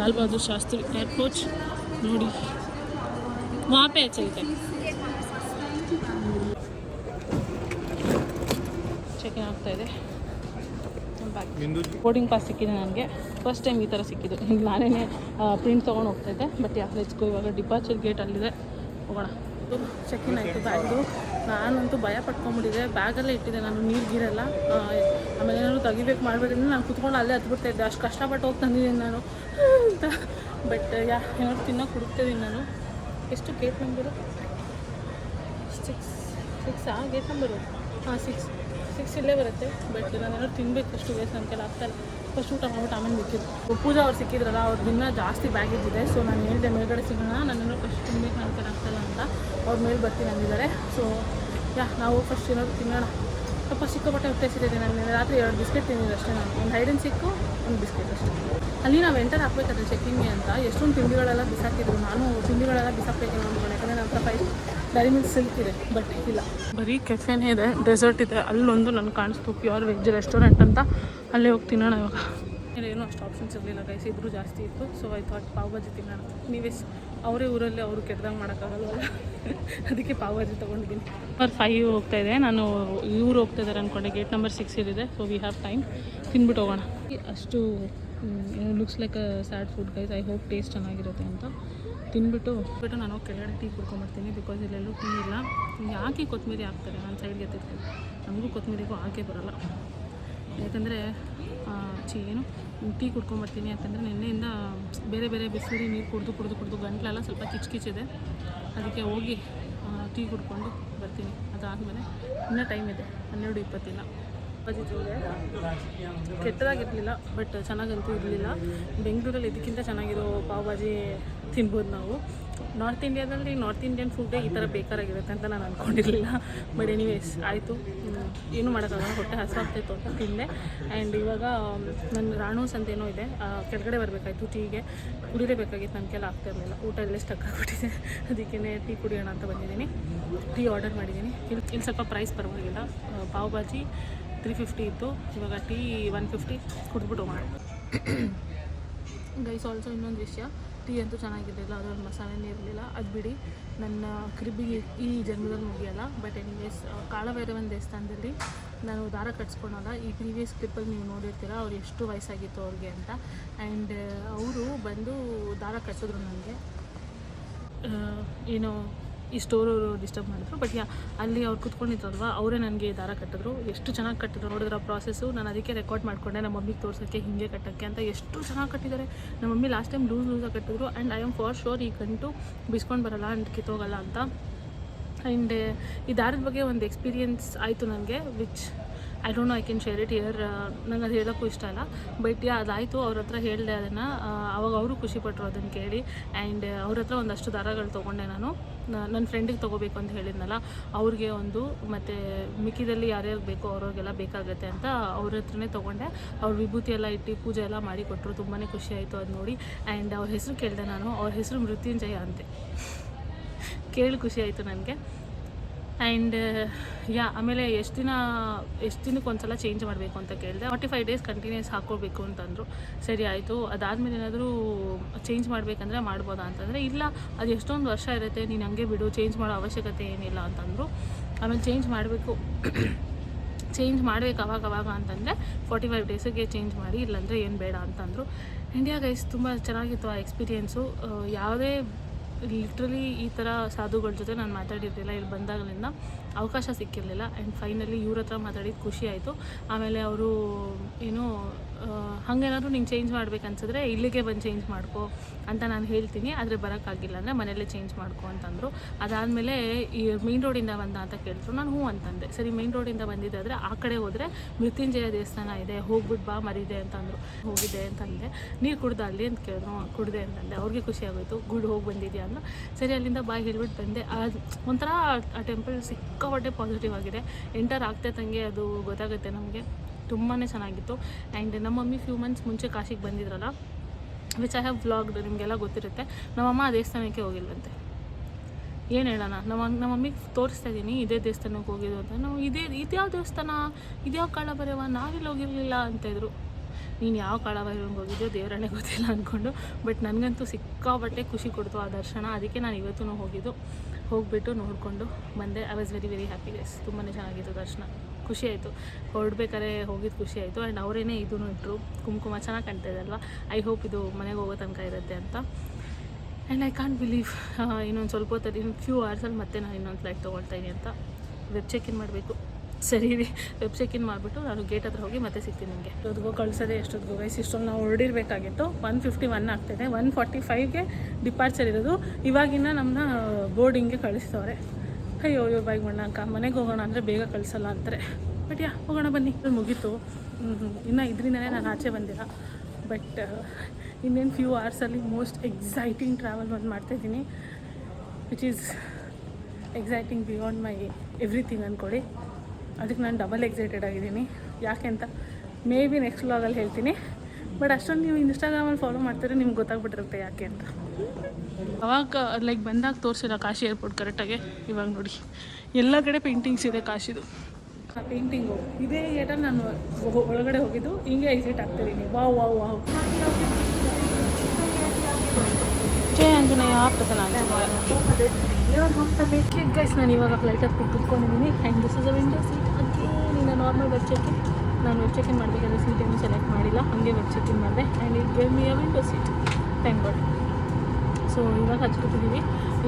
A: ಲಾಲ್ ಬಹದ್ದೂರ್ ಶಾಸ್ತ್ರಿ ಏರ್ಪೋರ್ಟ್ ನೋಡಿ. ಮಾಪೆ ಚಲಿತೆ ಚೆಕಿಂಗ್ ಆಗ್ತಾಯಿದೆ ಬೋರ್ಡಿಂಗ್ ಪಾಸ್ ಸಿಕ್ಕಿದೆ ನನಗೆ. ಫಸ್ಟ್ ಟೈಮ್ ಈ ಥರ ಸಿಕ್ಕಿದ್ದು. ಹಿಂಗೆ ನಾನೇ ಪ್ರಿಂಟ್ ತೊಗೊಂಡು ಹೋಗ್ತಾಯಿದ್ದೆ ಬಟ್ ಯಾವ ಲೆಚ್ಕೋ ಇವಾಗ ಡಿಪಾರ್ಚರ್ ಗೇಟ್ ಅಲ್ಲಿದೆ. ಹೋಗೋಣ. ಚೆಕ್ ಇನ್ ಆಯಿತು ಬ್ಯಾಗ್ದು ನಾನಂತೂ ಭಯ ಪಟ್ಕೊಂಡ್ಬಿಟ್ಟಿದ್ದೆ ಬ್ಯಾಗಲ್ಲೇ ಇಟ್ಟಿದ್ದೆ ನಾನು ನೀರು ಗೀರೆಲ್ಲ ಆಮೇಲೆ ಏನಾದ್ರು ತೆಗಿಬೇಕು ಮಾಡಬೇಕಂದ್ರೆ ನಾನು ಕುತ್ಕೊಂಡು ಅಲ್ಲೇ ಹತ್ಬಿಡ್ತಾ ಇದ್ದೆ. ಅಷ್ಟು ಕಷ್ಟಪಟ್ಟು ಹೋಗಿ ತಂದಿದ್ದೀನಿ ನಾನು. ಅಂತ. ಬಟ್ ಯಾ ಏನಾದ್ರು ತಿನ್ನೋಕೆ ಹುಡುಕ್ತಿದ್ದೀನಿ ನಾನು. ಎಷ್ಟು ಗೇಟ್ ನಂಬರು ಸಿಕ್ಸ್ ಸಿಕ್ಸಾ ಗೇಟ್ ನಂಬರು ಹಾಂ ಸಿಕ್ಸ್ ಸಿಕ್ಸ್ ಇಲ್ಲೇ ಬರುತ್ತೆ ಬಟ್ ನಾನು ತಿನ್ಬೇಕು ಅಷ್ಟು ವೇಸ್ಟ್ ನನ್ನ ಕೈಲಿ ಆಗ್ತಾಯಿಲ್ಲ ಫಸ್ಟ್ ಊಟ ಮಾಡ್ಬಿಟ್ಟು ಆಮೇಲೆ ಬೇಕಿತ್ತು ಪೂಜಾ ಅವ್ರು ಸಿಕ್ಕಿದ್ರಲ್ಲ, ಅವ್ರು ದಿನ ಜಾಸ್ತಿ ಬ್ಯಾಗೇಜ್ ಇದೆ ಸೊ ನಾನು ಹೇಳಿದೆ ಮೇಲ್ಗಡೆ ಸಿಗೋಣ, ನಾನು ಫಸ್ಟ್ ತಿನ್ಬೇಕು ಅಂತ ಕೈಲಿ ಆಗ್ತಾಯಿಲ್ಲ ಅಂತ. ಅವ್ರ ಮೇಲೆ ಬರ್ತೀನಿ ಅಂದಿದ್ದಾರೆ ಸೊ ಯಾ, ನಾವು ಫಸ್ಟ್ ಏನಾದ್ರು ತಿನ್ನೋಣ. ಸ್ವಲ್ಪ ಸಿಕ್ಕಾಪಟ್ಟೆ ಸಿಕ್ಕಿದೆ ನಾನು ರಾತ್ರಿ ಎರಡು ಬಿಸ್ಕೆಟ್ ತಿಂದಿದ್ದು ಅಷ್ಟೇ ನಾನು. ಒಂದು ಹೈಡನ್ ಸಿಕ್ಕು ಒಂದು ಬಿಸ್ಕೆಟ್ ಅಷ್ಟೇ. ಅಲ್ಲಿ ನಾವು ಎಂಟರ್ ಹಾಕ್ಬೇಕಾದ್ರೆ ಚೆಕ್ಕಿಂಗ್ ಅಂತ, ಎಷ್ಟೊಂದು ತಿಂಡಿಗಳೆಲ್ಲ ಬಿಸಾಕಿದ್ರು ನಾನು ತಿಂಡಿಗಳೆಲ್ಲ ಬಿಸಾಕಬೇಕು ಅಂದ್ಕೊಂಡು ಯಾಕಂದರೆ ನನ್ನ ಸ್ವಲ್ಪ ಡೈರಿ ಸಿಲ್ಕ್ ಇದೆ ಬಟ್ ಇಲ್ಲ. ಬರೀ ಕೆಫೆನೇ ಇದೆ ಡೆಸರ್ಟ್ ಇದೆ. ಅಲ್ಲೊಂದು ನನ್ಗೆ ಕಾಣಿಸ್ತು ಪ್ಯೂರ್ ವೆಜ್ ರೆಸ್ಟೋರೆಂಟ್ ಅಂತ. ಅಲ್ಲೇ ಹೋಗಿ ತಿನ್ನೋಣ ಇವಾಗ. ಏನೂ ಅಷ್ಟು ಆಪ್ಷನ್ಸ್ ಇರಲಿಲ್ಲ ರೈಸ್ ಇದ್ರೂ ಜಾಸ್ತಿ ಇತ್ತು. So I thought pav bhaji ತಿನ್ನೋಣ. ನೀವೇ ಅವರೇ ಊರಲ್ಲಿ ಅವರು ಕೆಟ್ಟದಾಗ ಮಾಡೋಕ್ಕಾಗಲ್ವಲ್ಲ? ಅದಕ್ಕೆ ಪಾವ್ ಭಾಜಿ ತೊಗೊಂಡಿದ್ದೀನಿ. ನಂಬರ್ ಫೈವ್ ಹೋಗ್ತಾ ಇದೆ. ನಾನು ಇವ್ರು ಹೋಗ್ತಾ ಇದ್ದಾರೆ ಅಂದ್ಕೊಂಡೆ ಗೇಟ್ ನಂಬರ್ ಸಿಕ್ಸ್ ಇಲ್ಲಿದೆ. ಸೊ ವಿ ಹ್ಯಾವ್ ಟೈಮ್ ತಿನ್ಬಿಟ್ಟು ಹೋಗೋಣ. ಅಷ್ಟು looks like a sad food guys I hope taste ಚೆನ್ನಾಗಿರುತ್ತೆ ಅಂತ. ತಿಂದ್ಬಿಟ್ಟು ಬಿಟ್ಟು ನಾನು ಕೆಳಗಡೆ ಟೀ ಕುಡ್ಕೊಂಬರ್ತೀನಿ ಬಿಕಾಸ್ ಇಲ್ಲೆಲ್ಲೂ ಟೀ ಇಲ್ಲ. ಯಾಕೆ ಕೊತ್ತಂಬರಿ ಹಾಕ್ತಾರೆ? ನಾನು ಸೈಡ್ಗೆ ಎತ್ತಿರ್ತೀನಿ. ನಮಗೂ ಕೊತ್ತಂಬರಿಗೂ ಹಾಕೇ ಬರೋಲ್ಲ. ಯಾಕಂದರೆ ಚಿ ಏನು? ಟೀ ಕುಡ್ಕೊಂಬರ್ತೀನಿ. ಯಾಕಂದರೆ ನಿನ್ನೆಯಿಂದ ಬೇರೆ ಬೇರೆ ಬಿಸಿರಿ ನೀರು ಕುಡಿದು ಕುಡಿದು ಕುಡಿದು ಗಂಟ್ಲೆಲ್ಲ ಸ್ವಲ್ಪ ಕಿಚ್ ಕಿಚ್ಚಿದೆ ಅದಕ್ಕೆ ಹೋಗಿ ಟೀ ಕುಡ್ಕೊಂಡು ಬರ್ತೀನಿ. ಅದಾದಮೇಲೆ ಇನ್ನೂ ಟೈಮ್ ಇದೆ. ಹನ್ನೆರಡು ಇಪ್ಪತ್ತಿಲ್ಲ. ಬಜ್ಜಿ ತಿಂದೆ ಕೆಟ್ಟದಾಗಿರಲಿಲ್ಲ ಬಟ್ ಚೆನ್ನಾಗಂತೂ ಇರಲಿಲ್ಲ. ಬೆಂಗಳೂರಲ್ಲಿ ಇದಕ್ಕಿಂತ ಚೆನ್ನಾಗಿರೋ ಪಾವ್ ಭಾಜಿ ತಿನ್ಬೋದು ನಾವು. ನಾರ್ತ್ ಇಂಡಿಯಾದಲ್ಲಿ ನಾರ್ತ್ ಇಂಡಿಯನ್ ಫುಡ್ಡೇ ಈ ಥರ ಬೇಕಾರಾಗಿರುತ್ತೆ ಅಂತ ನಾನು ಅಂದ್ಕೊಂಡಿರಲಿಲ್ಲ ಬಟ್ ಎನಿವೇಸ್ ಆಯಿತು. ಏನು ಮಾಡೋಕ್ಕಾಗಲ್ಲ. ಹೊಟ್ಟೆ ಹಸಾಗ್ತಾಯಿತ್ತು ಅಂತ ತಿಂದೆ. ಆ್ಯಂಡ್ ಇವಾಗ ನನ್ನ ರಾಣೂಸ್ ಅಂತ ಇದೆ. ಕೆಳಗಡೆ ಬರಬೇಕಾಯ್ತು ಟೀಗೆ. ಕುಡಿಲೇಬೇಕಾಗಿತ್ತು ನನ್ನ ಕೆಲ ಆಗ್ತಾ ಇರಲಿಲ್ಲ. ಊಟ ಇಲ್ಲೇ ಸ್ಟಕ್ ಆಗಿಬಿಟ್ಟಿದೆ. ಅದಕ್ಕೇ ಟೀ ಕುಡಿಯೋಣ ಅಂತ ಬಂದಿದ್ದೀನಿ. ಟೀ ಆರ್ಡರ್ ಮಾಡಿದ್ದೀನಿ. ಇಲ್ಲಿ ಇಲ್ಲಿ ಸ್ವಲ್ಪ ಪ್ರೈಸ್ ಪರವಾಗಿಲ್ಲ. ಪಾವ್ ಭಾಜಿ ತ್ರೀ ಫಿಫ್ಟಿ ಇತ್ತು. ಇವಾಗ ಟೀ ಒನ್ ಫಿಫ್ಟಿ ಕುಡಿದ್ಬಿಟ್ಟು ಮಾಡಿ. ಗೈಸ್ ಆಲ್ಸೋ ಇನ್ನೊಂದು ವಿಷಯ. ಟೀ ಅಂತೂ ಚೆನ್ನಾಗಿರಲಿಲ್ಲ ಅದ್ರಲ್ಲಿ ಮಸಾಲೆನೇ ಇರಲಿಲ್ಲ. ಅದು ಬಿಡಿ, ನನ್ನ ಕ್ರಿಬಿಗೆ ಈ ಜನ್ಮದಲ್ಲಿ ಮುಗಿಯಲ್ಲ. ಬಟ್ ಎನಿವೇಸ್ ಕಾಳಭೈರವನ ದೇವಸ್ಥಾನದಲ್ಲಿ ನಾನು ದಾರ ಕಟ್ಸ್ಕೊಳಲ್ಲ ಈ ಪ್ರೀವಿಯಸ್ ಕ್ಲಿಪ್ಪಲ್ಲಿ ನೀವು ನೋಡಿರ್ತೀರ, ಅವ್ರು ಎಷ್ಟು ವಯಸ್ಸಾಗಿತ್ತು ಅವ್ರಿಗೆ ಅಂತ. ಆ್ಯಂಡ್ ಅವರು ಬಂದು ದಾರ ಕಟ್ಸಿದ್ರು ನನಗೆ ಏನೋ ಈ ಸ್ಟೋರವರು ಡಿಸ್ಟರ್ಬ್ ಮಾಡಿದ್ರು. ಬಟ್ ಯಾ ಅಲ್ಲಿ ಅವ್ರು ಕುತ್ಕೊಂಡಿದ್ರಲ್ವ, ಅವರೇ ನನಗೆ ದಾರ ಕಟ್ಟಿದ್ರು. ಎಷ್ಟು ಚೆನ್ನಾಗಿ ಕಟ್ಟಿದ್ರು ನೋಡಿದ್ರೆ ಆ ಪ್ರಾಸೆಸ್ಸು ನಾನು ಅದಕ್ಕೆ ರೆಕಾರ್ಡ್ ಮಾಡಿಕೊಂಡೆ ನಮ್ಮ ಮಮ್ಮಿಗೆ ತೋರ್ಸೋಕ್ಕೆ, ಹಿಂಗೆ ಕಟ್ಟೋಕ್ಕೆ ಅಂತ ಎಷ್ಟು ಚೆನ್ನಾಗಿ ಕಟ್ಟಿದ್ದಾರೆ. ನಮ್ಮ ಮಮ್ಮಿ ಲಾಸ್ಟ್ ಟೈಮ್ ಲೂಸ್ ಲೂಸಾಗಿ ಕಟ್ಟಿದ್ರು. And I am for sure ಈ ಗಂಟು ಬಿಸ್ಕೊಂಡು ಬರೋಲ್ಲ ಆ್ಯಂಡ್ ಕಿತ್ತೋಗಲ್ಲ ಅಂತ. ಆ್ಯಂಡ್ ಈ ದಾರದ ಬಗ್ಗೆ ಒಂದು ಎಕ್ಸ್ಪೀರಿಯನ್ಸ್ ಆಯಿತು ನನಗೆ which I don't know I can share it here ನಂಗೆ ಅದು ಹೇಳೋಕ್ಕೂ ಇಷ್ಟ ಇಲ್ಲ ಬಟ್ ಅದಾಯಿತು. ಅವ್ರ ಹತ್ರ ಹೇಳಿದೆ ಅದನ್ನು. ಅವಾಗ ಅವರು ಖುಷಿಪಟ್ಟರು ಅದನ್ನು ಕೇಳಿ. ಆ್ಯಂಡ್ ಅವ್ರ ಹತ್ರ ಒಂದಷ್ಟು ದಾರಗಳು ತೊಗೊಂಡೆ ನಾನು. ನನ್ನ ಫ್ರೆಂಡಿಗೆ ತೊಗೋಬೇಕು ಅಂತ ಹೇಳಿದ್ನಲ್ಲ, ಅವ್ರಿಗೆ ಒಂದು ಮತ್ತು ಮಿಕ್ಕಿದಲ್ಲಿ ಯಾರ್ಯಾರು ಬೇಕೋ ಅವ್ರಿಗೆಲ್ಲ ಬೇಕಾಗುತ್ತೆ ಅಂತ ಅವ್ರ ಹತ್ರನೇ ತೊಗೊಂಡೆ. ಅವ್ರ ವಿಭೂತಿ ಎಲ್ಲ ಇಟ್ಟು ಪೂಜೆ ಎಲ್ಲ ಮಾಡಿ ಕೊಟ್ಟರು ತುಂಬಾ ಖುಷಿ ಆಯಿತು ಅದು ನೋಡಿ. ಆ್ಯಂಡ್ ಅವ್ರ ಹೆಸರು ಕೇಳಿದೆ ನಾನು. ಅವ್ರ ಹೆಸರು ಮೃತ್ಯುಂಜಯ ಅಂತೆ. ಕೇಳಿ ಖುಷಿ ಆಯಿತು ನನಗೆ. ಆ್ಯಂಡ್ ಯಾ ಆಮೇಲೆ ಎಷ್ಟು ದಿನ, ಎಷ್ಟು ದಿನಕ್ಕೆ ಒಂದ್ಸಲ ಚೇಂಜ್ ಮಾಡಬೇಕು ಅಂತ ಕೇಳಿದೆ. ಫಾರ್ಟಿ ಫೈವ್ ಡೇಸ್ ಕಂಟಿನ್ಯೂಸ್ ಹಾಕ್ಕೋಬೇಕು ಅಂತಂದರು. ಸರಿ, ಆಯಿತು. ಅದಾದಮೇಲೆ ಏನಾದರೂ ಚೇಂಜ್ ಮಾಡಬೇಕಂದ್ರೆ ಮಾಡ್ಬೋದಾ ಅಂತಂದರೆ, ಇಲ್ಲ, ಅದು ಎಷ್ಟೊಂದು ವರ್ಷ ಇರುತ್ತೆ, ನೀನು ಹಂಗೆ ಬಿಡು ಚೇಂಜ್ ಮಾಡೋ ಅವಶ್ಯಕತೆ ಏನಿಲ್ಲ ಅಂತಂದರು. ಆಮೇಲೆ ಚೇಂಜ್ ಮಾಡಬೇಕು. ಚೇಂಜ್ ಮಾಡ್ಬೇಕು ಅವಾಗ ಅವಾಗ ಅಂತಂದರೆ ಫಾರ್ಟಿ ಫೈವ್ ಡೇಸಿಗೆ ಚೇಂಜ್ ಮಾಡಿ, ಇಲ್ಲಾಂದರೆ ಏನು ಬೇಡ ಅಂತಂದರು. ಇಂಡಿಯಾ ಗೈಸ್ ತುಂಬ ಚೆನ್ನಾಗಿತ್ತು ಆ ಎಕ್ಸ್ಪೀರಿಯೆನ್ಸು ಯಾವುದೇ ಲಿಟ್ರಲಿ ಈ ಥರ ಸಾಧುಗಳ ಜೊತೆ ನಾನು ಮಾತಾಡಿರಲಿಲ್ಲ, ಇಲ್ಲಿ ಬಂದಾಗಲಿಂದ ಅವಕಾಶ ಸಿಕ್ಕಿರಲಿಲ್ಲ. ಆ್ಯಂಡ್ ಫೈನಲಿ ಇವ್ರ ಹತ್ರ ಮಾತಾಡಿದ್ದು ಖುಷಿ ಆಯಿತು. ಆಮೇಲೆ ಅವರು ಏನು ಹಾಗೇನಾದ್ರು ನೀನು ಚೇಂಜ್ ಮಾಡ್ಬೇಕು ಅನ್ಸಿದ್ರೆ ಇಲ್ಲಿಗೆ ಬಂದು ಚೇಂಜ್ ಮಾಡ್ಕೊ ಅಂತ ನಾನು ಹೇಳ್ತೀನಿ, ಆದರೆ ಬರೋಕ್ಕಾಗಿಲ್ಲ ಅಂದರೆ ಮನೆಯಲ್ಲೇ ಚೇಂಜ್ ಮಾಡ್ಕೊ ಅಂತಂದರು. ಅದಾದಮೇಲೆ ಈ ಮೇನ್ ರೋಡಿಂದ ಬಂದ ಅಂತ ಕೇಳಿದ್ರು, ನಾನು ಹ್ಞೂ ಅಂತಂದೆ. ಸರಿ ಮೇನ್ ರೋಡಿಂದ ಬಂದಿದ್ದಾದರೆ ಆ ಕಡೆ ಹೋದರೆ ಮೃತ್ಯುಂಜಯ ದೇವಸ್ಥಾನ ಇದೆ ಹೋಗ್ಬಿಟ್ಟು ಬಾ ಮರಿದೆ ಅಂತಂದರು. ಹೋಗಿದ್ದೆ ಅಂತಂದೆ. ನೀರು ಕುಡ್ದು ಅಲ್ಲಿ ಅಂತ ಕೇಳಿದ್ರು ಕುಡಿದೆ ಕುಡ್ದೆ ಅಂತಂದೆ. ಅವ್ರಿಗೆ ಖುಷಿ ಆಗೋಯ್ತು, ಗುಡ್, ಹೋಗಿ ಬಂದಿದ್ಯಾ ಅಂದ್ರೆ ಸರಿ, ಅಲ್ಲಿಂದ ಬಾಯಿ ಹೇಳ್ಬಿಟ್ಟು ಬಂದೆ. ಅದು ಒಂಥರ ಆ ಟೆಂಪಲ್ ಸಿಕ್ಕಾಪಟ್ಟೆ ಪಾಸಿಟಿವ್ ಆಗಿದೆ. ಎಂಟರ್ ಆಗ್ತೈತಂಗೆ ಅದು ಗೊತ್ತಾಗುತ್ತೆ ನಮಗೆ. ತುಂಬಾ ಚೆನ್ನಾಗಿತ್ತು. ಆ್ಯಂಡ್ ನಮ್ಮ ಮಮ್ಮಿ ಫ್ಯೂ ಮಂತ್ಸ್ ಮುಂಚೆ ಕಾಶಿಗೆ ಬಂದಿದ್ರಲ್ಲ ವಿಚ್ ಐ ಹ್ಯಾವ್ ವ್ಲಾಗ್ಡ್ ನಿಮಗೆಲ್ಲ ಗೊತ್ತಿರುತ್ತೆ. ನಮ್ಮಮ್ಮ ಆ ದೇವಸ್ಥಾನಕ್ಕೆ ಹೋಗಿಲ್ವಂತೆ. ಏನು ಹೇಳೋಣ? ನಮ್ಮ ನಮ್ಮ ಮಮ್ಮಿಗೆ ತೋರಿಸ್ತಾ ಇದ್ದೀನಿ ಇದೇ ದೇವಸ್ಥಾನಕ್ಕೆ ಹೋಗಿದ್ದು ಅಂತ. ನಾವು ಇದೇ ಇದ್ಯಾವ ದೇವಸ್ಥಾನ? ಇದ್ಯಾವ ಕಾಳ ಬರೆಯವ ನಾವಿಲ್ಲಿ ಹೋಗಿರಲಿಲ್ಲ ಅಂತಿದ್ರು ನೀನು ಯಾವ ಕಾಳ ಬರೆಯೋಂಗೆ ಹೋಗಿದ್ಯೋ ದೇವರನ್ನೇ ಗೊತ್ತಿಲ್ಲ ಅಂದ್ಕೊಂಡು ಬಟ್ ನನಗಂತೂ ಸಿಕ್ಕಾಪಟ್ಟೆ ಖುಷಿ ಕೊಡ್ತು ಆ ದರ್ಶನ. ಅದಕ್ಕೆ ನಾನು ಇವತ್ತೂ ಹೋಗಿದ್ದು. ಹೋಗಿಬಿಟ್ಟು ನೋಡಿಕೊಂಡು ಬಂದೆ. I was very very happy guys ತುಂಬಾ ಚೆನ್ನಾಗಿತ್ತು ದರ್ಶನ. ಖುಷಿ ಆಯಿತು. ಹೊರಡ್ಬೇಕಾದ್ರೆ ಹೋಗಿದ್ದು ಖುಷಿ ಆಯಿತು. ಆ್ಯಂಡ್ ಅವರೇನೆ ಇದೂ ಇಟ್ಟರು ಕುಂಕುಮ ಚೆನ್ನಾಗಿ ಕಾಣ್ತಾ ಇದೆ ಅಲ್ವಾ? ಐ ಹೋಪ್ ಇದು ಮನೆಗೆ ಹೋಗೋ ತನಕ ಇರುತ್ತೆ ಅಂತ. ಆ್ಯಂಡ್ ಐ ಕಾಂಟ್ ಬಿಲೀವ್ ಇನ್ನೊಂದು ಸ್ವಲ್ಪ ಹೊತ್ತಲ್ಲಿ ಇನ್ನು ಫ್ಯೂ ಅವರ್ಸಲ್ಲಿ ಮತ್ತೆ ನಾನು ಇನ್ನೊಂದು ಫ್ಲೈಟ್ ತೊಗೊಳ್ತಾ ಇದ್ದೀನಿ ಅಂತ. ವೆಬ್ ಚೆಕ್ ಇನ್ ಮಾಡಬೇಕು. ಸರಿ ವೆಬ್ ಚೆಕ್ ಇನ್ ಮಾಡಿಬಿಟ್ಟು ನಾನು ಗೇಟ್ ಹತ್ರ ಹೋಗಿ ಮತ್ತೆ ಸಿಗ್ತೀನಿ ನಿಮಗೆ. ಕಳ್ಸೋದೇ ಕಳ್ಸೋದೆ ಎಷ್ಟೊತ್ತಿಗೋ ವಯಸ್ ಇಷ್ಟೊಂದು ನಾವು ಹೊರಡಿರಬೇಕಾಗಿತ್ತು. ಒನ್ ಫಿಫ್ಟಿ ಒನ್ ಆಗ್ತಾಯಿದೆ ಒನ್ ಫಾರ್ಟಿ ಫೈವ್ಗೆ ಡಿಪಾರ್ಚರ್ ಇರೋದು. ಇವಾಗಿನ ನಮ್ಮನ್ನ ಬೋರ್ಡಿಂಗ್ಗೆ ಕಳಿಸ್ತವ್ರೆ ಅಯ್ಯೋ ಅಯ್ಯೋ ಬಾಯಿಗೆ ಅಂಕ ಮನೆಗೆ ಹೋಗೋಣ ಅಂದರೆ ಬೇಗ ಕಳಿಸಲ್ಲ ಅಂತಾರೆ. ಬಟ್ ಯಾ, ಹೋಗೋಣ, ಬನ್ನಿ. ಮುಗೀತು. ಇನ್ನು ಇದರಿಂದನೇ ನಾನು ಆಚೆ ಬಂದಿಲ್ಲ. ಬಟ್ ಇನ್ನೇನು ಫ್ಯೂ ಅವರ್ಸಲ್ಲಿ ಮೋಸ್ಟ್ ಎಕ್ಸೈಟಿಂಗ್ ಟ್ರಾವೆಲ್ ಒಂದು ಮಾಡ್ತಾಯಿದ್ದೀನಿ which is exciting beyond my everything ಅಂದ್ಕೊಳ್ಳಿ ಅದಕ್ಕೆ ನಾನು ಡಬಲ್ ಎಕ್ಸೈಟೆಡ್ ಆಗಿದ್ದೀನಿ. ಯಾಕೆ ಅಂತ ಮೇ ಬಿ ನೆಕ್ಸ್ಟ್ ವ್ಲಾಗಲ್ಲಿ ಹೇಳ್ತೀನಿ. ಬಟ್ ಅಷ್ಟೊಂದು ನೀವು ಇನ್ಸ್ಟಾಗ್ರಾಮಲ್ಲಿ ಫಾಲೋ ಮಾಡ್ತಾರೆ ನಿಮ್ಗೆ ಗೊತ್ತಾಗ್ಬಿಟ್ಟಿರುತ್ತೆ ಯಾಕೆ ಅಂತ. ಅವಾಗ ಲೈಕ್ ಬಂದಾಗ ತೋರಿಸಿಲ್ಲ ಕಾಶಿ ಏರ್ಪೋರ್ಟ್ ಕರೆಕ್ಟಾಗಿ ಇವಾಗ ನೋಡಿ. ಎಲ್ಲ ಕಡೆ ಪೇಂಟಿಂಗ್ಸ್ ಇದೆ ಕಾಶಿದು. ಪೇಂಟಿಂಗು ಇದೇ ಗೇಟಲ್ಲಿ ನಾನು ಒಳಗಡೆ ಹೋಗಿದ್ದು, ಹಿಂಗೆ exit ಆಗ್ತಿದ್ದೀನಿ wow wow wow. Jaya Anjaneya, Prasanna guys ನಾನು ಇವಾಗ ಫ್ಲೈಟ್ ಹತ್ತಿ ಕುತ್ಕೊಂಡಿದ್ದೀನಿ. And this is a window seat again normal web check in ನಾನು ವೆಬ್ ಚೆಕ್ ಇನ್ ಮಾಡಬೇಕಾದ್ರೆ ಸೀಟನ್ನು ಸೆಲೆಕ್ಟ್ ಮಾಡಿಲ್ಲ. ಹಾಗೆ ವೆಬ್ ಚೆಕ್ ಇನ್ ಮಾಡಿದೆ. And it gave me a window seat thank God so, ಇವಾಗ ಹಚ್ಕೊತಿದ್ದೀವಿ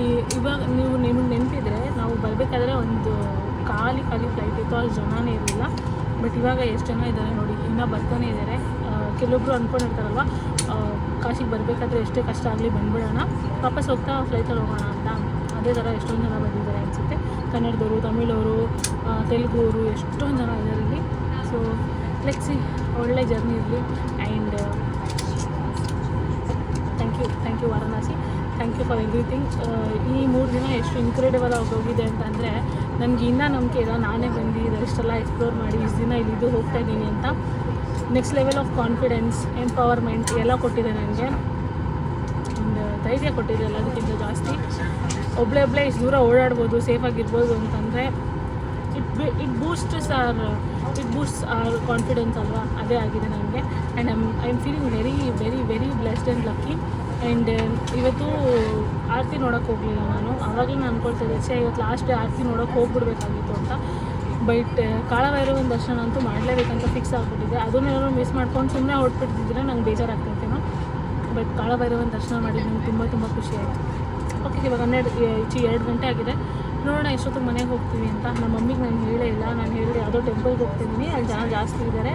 A: ಈ, ಇವಾಗ ನೀವು ನಿಮಗೆ ನೆನಪಿದ್ರೆ ನಾವು ಬರಬೇಕಾದ್ರೆ ಒಂದು ಖಾಲಿ ಖಾಲಿ ಫ್ಲೈಟ್ ಇತ್ತು, ಅಲ್ಲಿ ಜನನೇ ಇರಲಿಲ್ಲ. ಬಟ್ ಇವಾಗ ಎಷ್ಟು ಜನ ಇದ್ದಾರೆ ನೋಡಿ, ಇನ್ನೂ ಬರ್ತಾನೆ ಇದ್ದಾರೆ ಕೆಲವೊಬ್ರು ಅಂದ್ಕೊಂಡಿರ್ತಾರಲ್ವ ಕಾಶಿಗೆ ಬರಬೇಕಾದ್ರೆ ಎಷ್ಟೇ ಕಷ್ಟ ಆಗಲಿ ಬಂದ್ಬಿಡೋಣ. ವಾಪಸ್ ಹೋಗ್ತಾ ಫ್ಲೈಟಲ್ಲಿ ಹೋಗೋಣ ಅಂತ. ಅದೇ ಥರ ಎಷ್ಟೊಂದು ಜನ ಬಂದಿದ್ದಾರೆ ಅನಿಸುತ್ತೆ. ಕನ್ನಡದವರು, ತಮಿಳವರು ತೆಲುಗುವರು, ಎಷ್ಟೊಂದು ಜನ ಇದ್ದಾರೆ ಇಲ್ಲಿ. ಸೊ ಫ್ಲೆಕ್ಸಿ ಒಳ್ಳೆ ಜರ್ನಿ ಇರಲಿ. And thank you thank you Varanasi. Thank you for everything. ಈ ಮೂರು ದಿನ ಎಷ್ಟು ಇನ್ಕ್ರೆಡಿಬಲ್ ಆಗಿ ಹೋಗಿದೆ ಅಂತಂದರೆ ನನಗೆ ಇನ್ನೂ ನಂಬಿಕೆ ಇಲ್ಲ ನಾನೇ ಬಂದು ಇದಷ್ಟೆಲ್ಲ ಎಕ್ಸ್ಪ್ಲೋರ್ ಮಾಡಿ ಇಷ್ಟು ದಿನ ಇಲ್ಲಿದ್ದು ಹೋಗ್ತಾ ಇದ್ದೀನಿ ಅಂತ. Next level of confidence empowerment ಎಲ್ಲ ಕೊಟ್ಟಿದೆ ನನಗೆ. ಒಂದು ಧೈರ್ಯ ಕೊಟ್ಟಿದೆ ಎಲ್ಲದಕ್ಕಿಂತ ಜಾಸ್ತಿ. ಒಬ್ಳೆ ಒಬ್ಳೆ ಇಷ್ಟು ದೂರ ಓಡಾಡ್ಬೋದು ಸೇಫಾಗಿರ್ಬೋದು ಅಂತಂದರೆ it be it boosts our it boost our confidence ಅಲ್ವಾ? ಅದೇ ಆಗಿದೆ ನನಗೆ. And I'm I am feeling very very very blessed and lucky and ಇವತ್ತು ಆರತಿ ನೋಡೋಕೆ ಹೋಗಲಿಲ್ಲ ನಾನು. ಆವಾಗಲೇ ನಾನು ಅನ್ಕೊಳ್ತಿದ್ದೆ ಚೇ ಇವತ್ತು ಲಾಸ್ಟ್ ಡೇ ಆರತಿ ನೋಡೋಕೆ ಹೋಗ್ಬಿಡ್ಬೇಕಾಗಿತ್ತು ಅಂತ. ಬಟ್ ಕಾಳಭೈರವನ ದರ್ಶನ ಅಂತೂ ಮಾಡಲೇಬೇಕಂತ ಫಿಕ್ಸ್ ಆಗಿಬಿಟ್ಟಿದೆ. ಅದನ್ನೇನಾದ್ರು ಮಿಸ್ ಮಾಡ್ಕೊಂಡು ಸುಮ್ಮನೆ ಹೊರಟ್ಬಿಟ್ಟಿದ್ರೆ ನಂಗೆ ಬೇಜಾರಾಗ್ತೈತೇನೋ ಬಟ್ ಕಾಳಭೈರವನ ದರ್ಶನ ಮಾಡಿ ನಂಗೆ ತುಂಬ ತುಂಬ ಖುಷಿ ಆಯಿತು. ಓಕೆ ಇವಾಗ ಹನ್ನೆರಡು ಈಚೆ ಎರಡು ಗಂಟೆ ಆಗಿದೆ. ನೋಡೋಣ, ಎಷ್ಟೊತ್ತಿಗೆ ಮನೆಗೆ ಹೋಗ್ತೀವಿ ಅಂತ. ನಮ್ಮ ಮಮ್ಮಿಗೆ ನಾನು ಹೇಳೇ ಇಲ್ಲ. ನಾನು ಹೇಳಿದೆ, ಯಾವುದೋ ಟೆಂಪಲ್ಗೆ ಹೋಗ್ತಿದ್ದೀನಿ. ಅಲ್ಲಿ ಜನ ಜಾಸ್ತಿ ಇದ್ದಾರೆ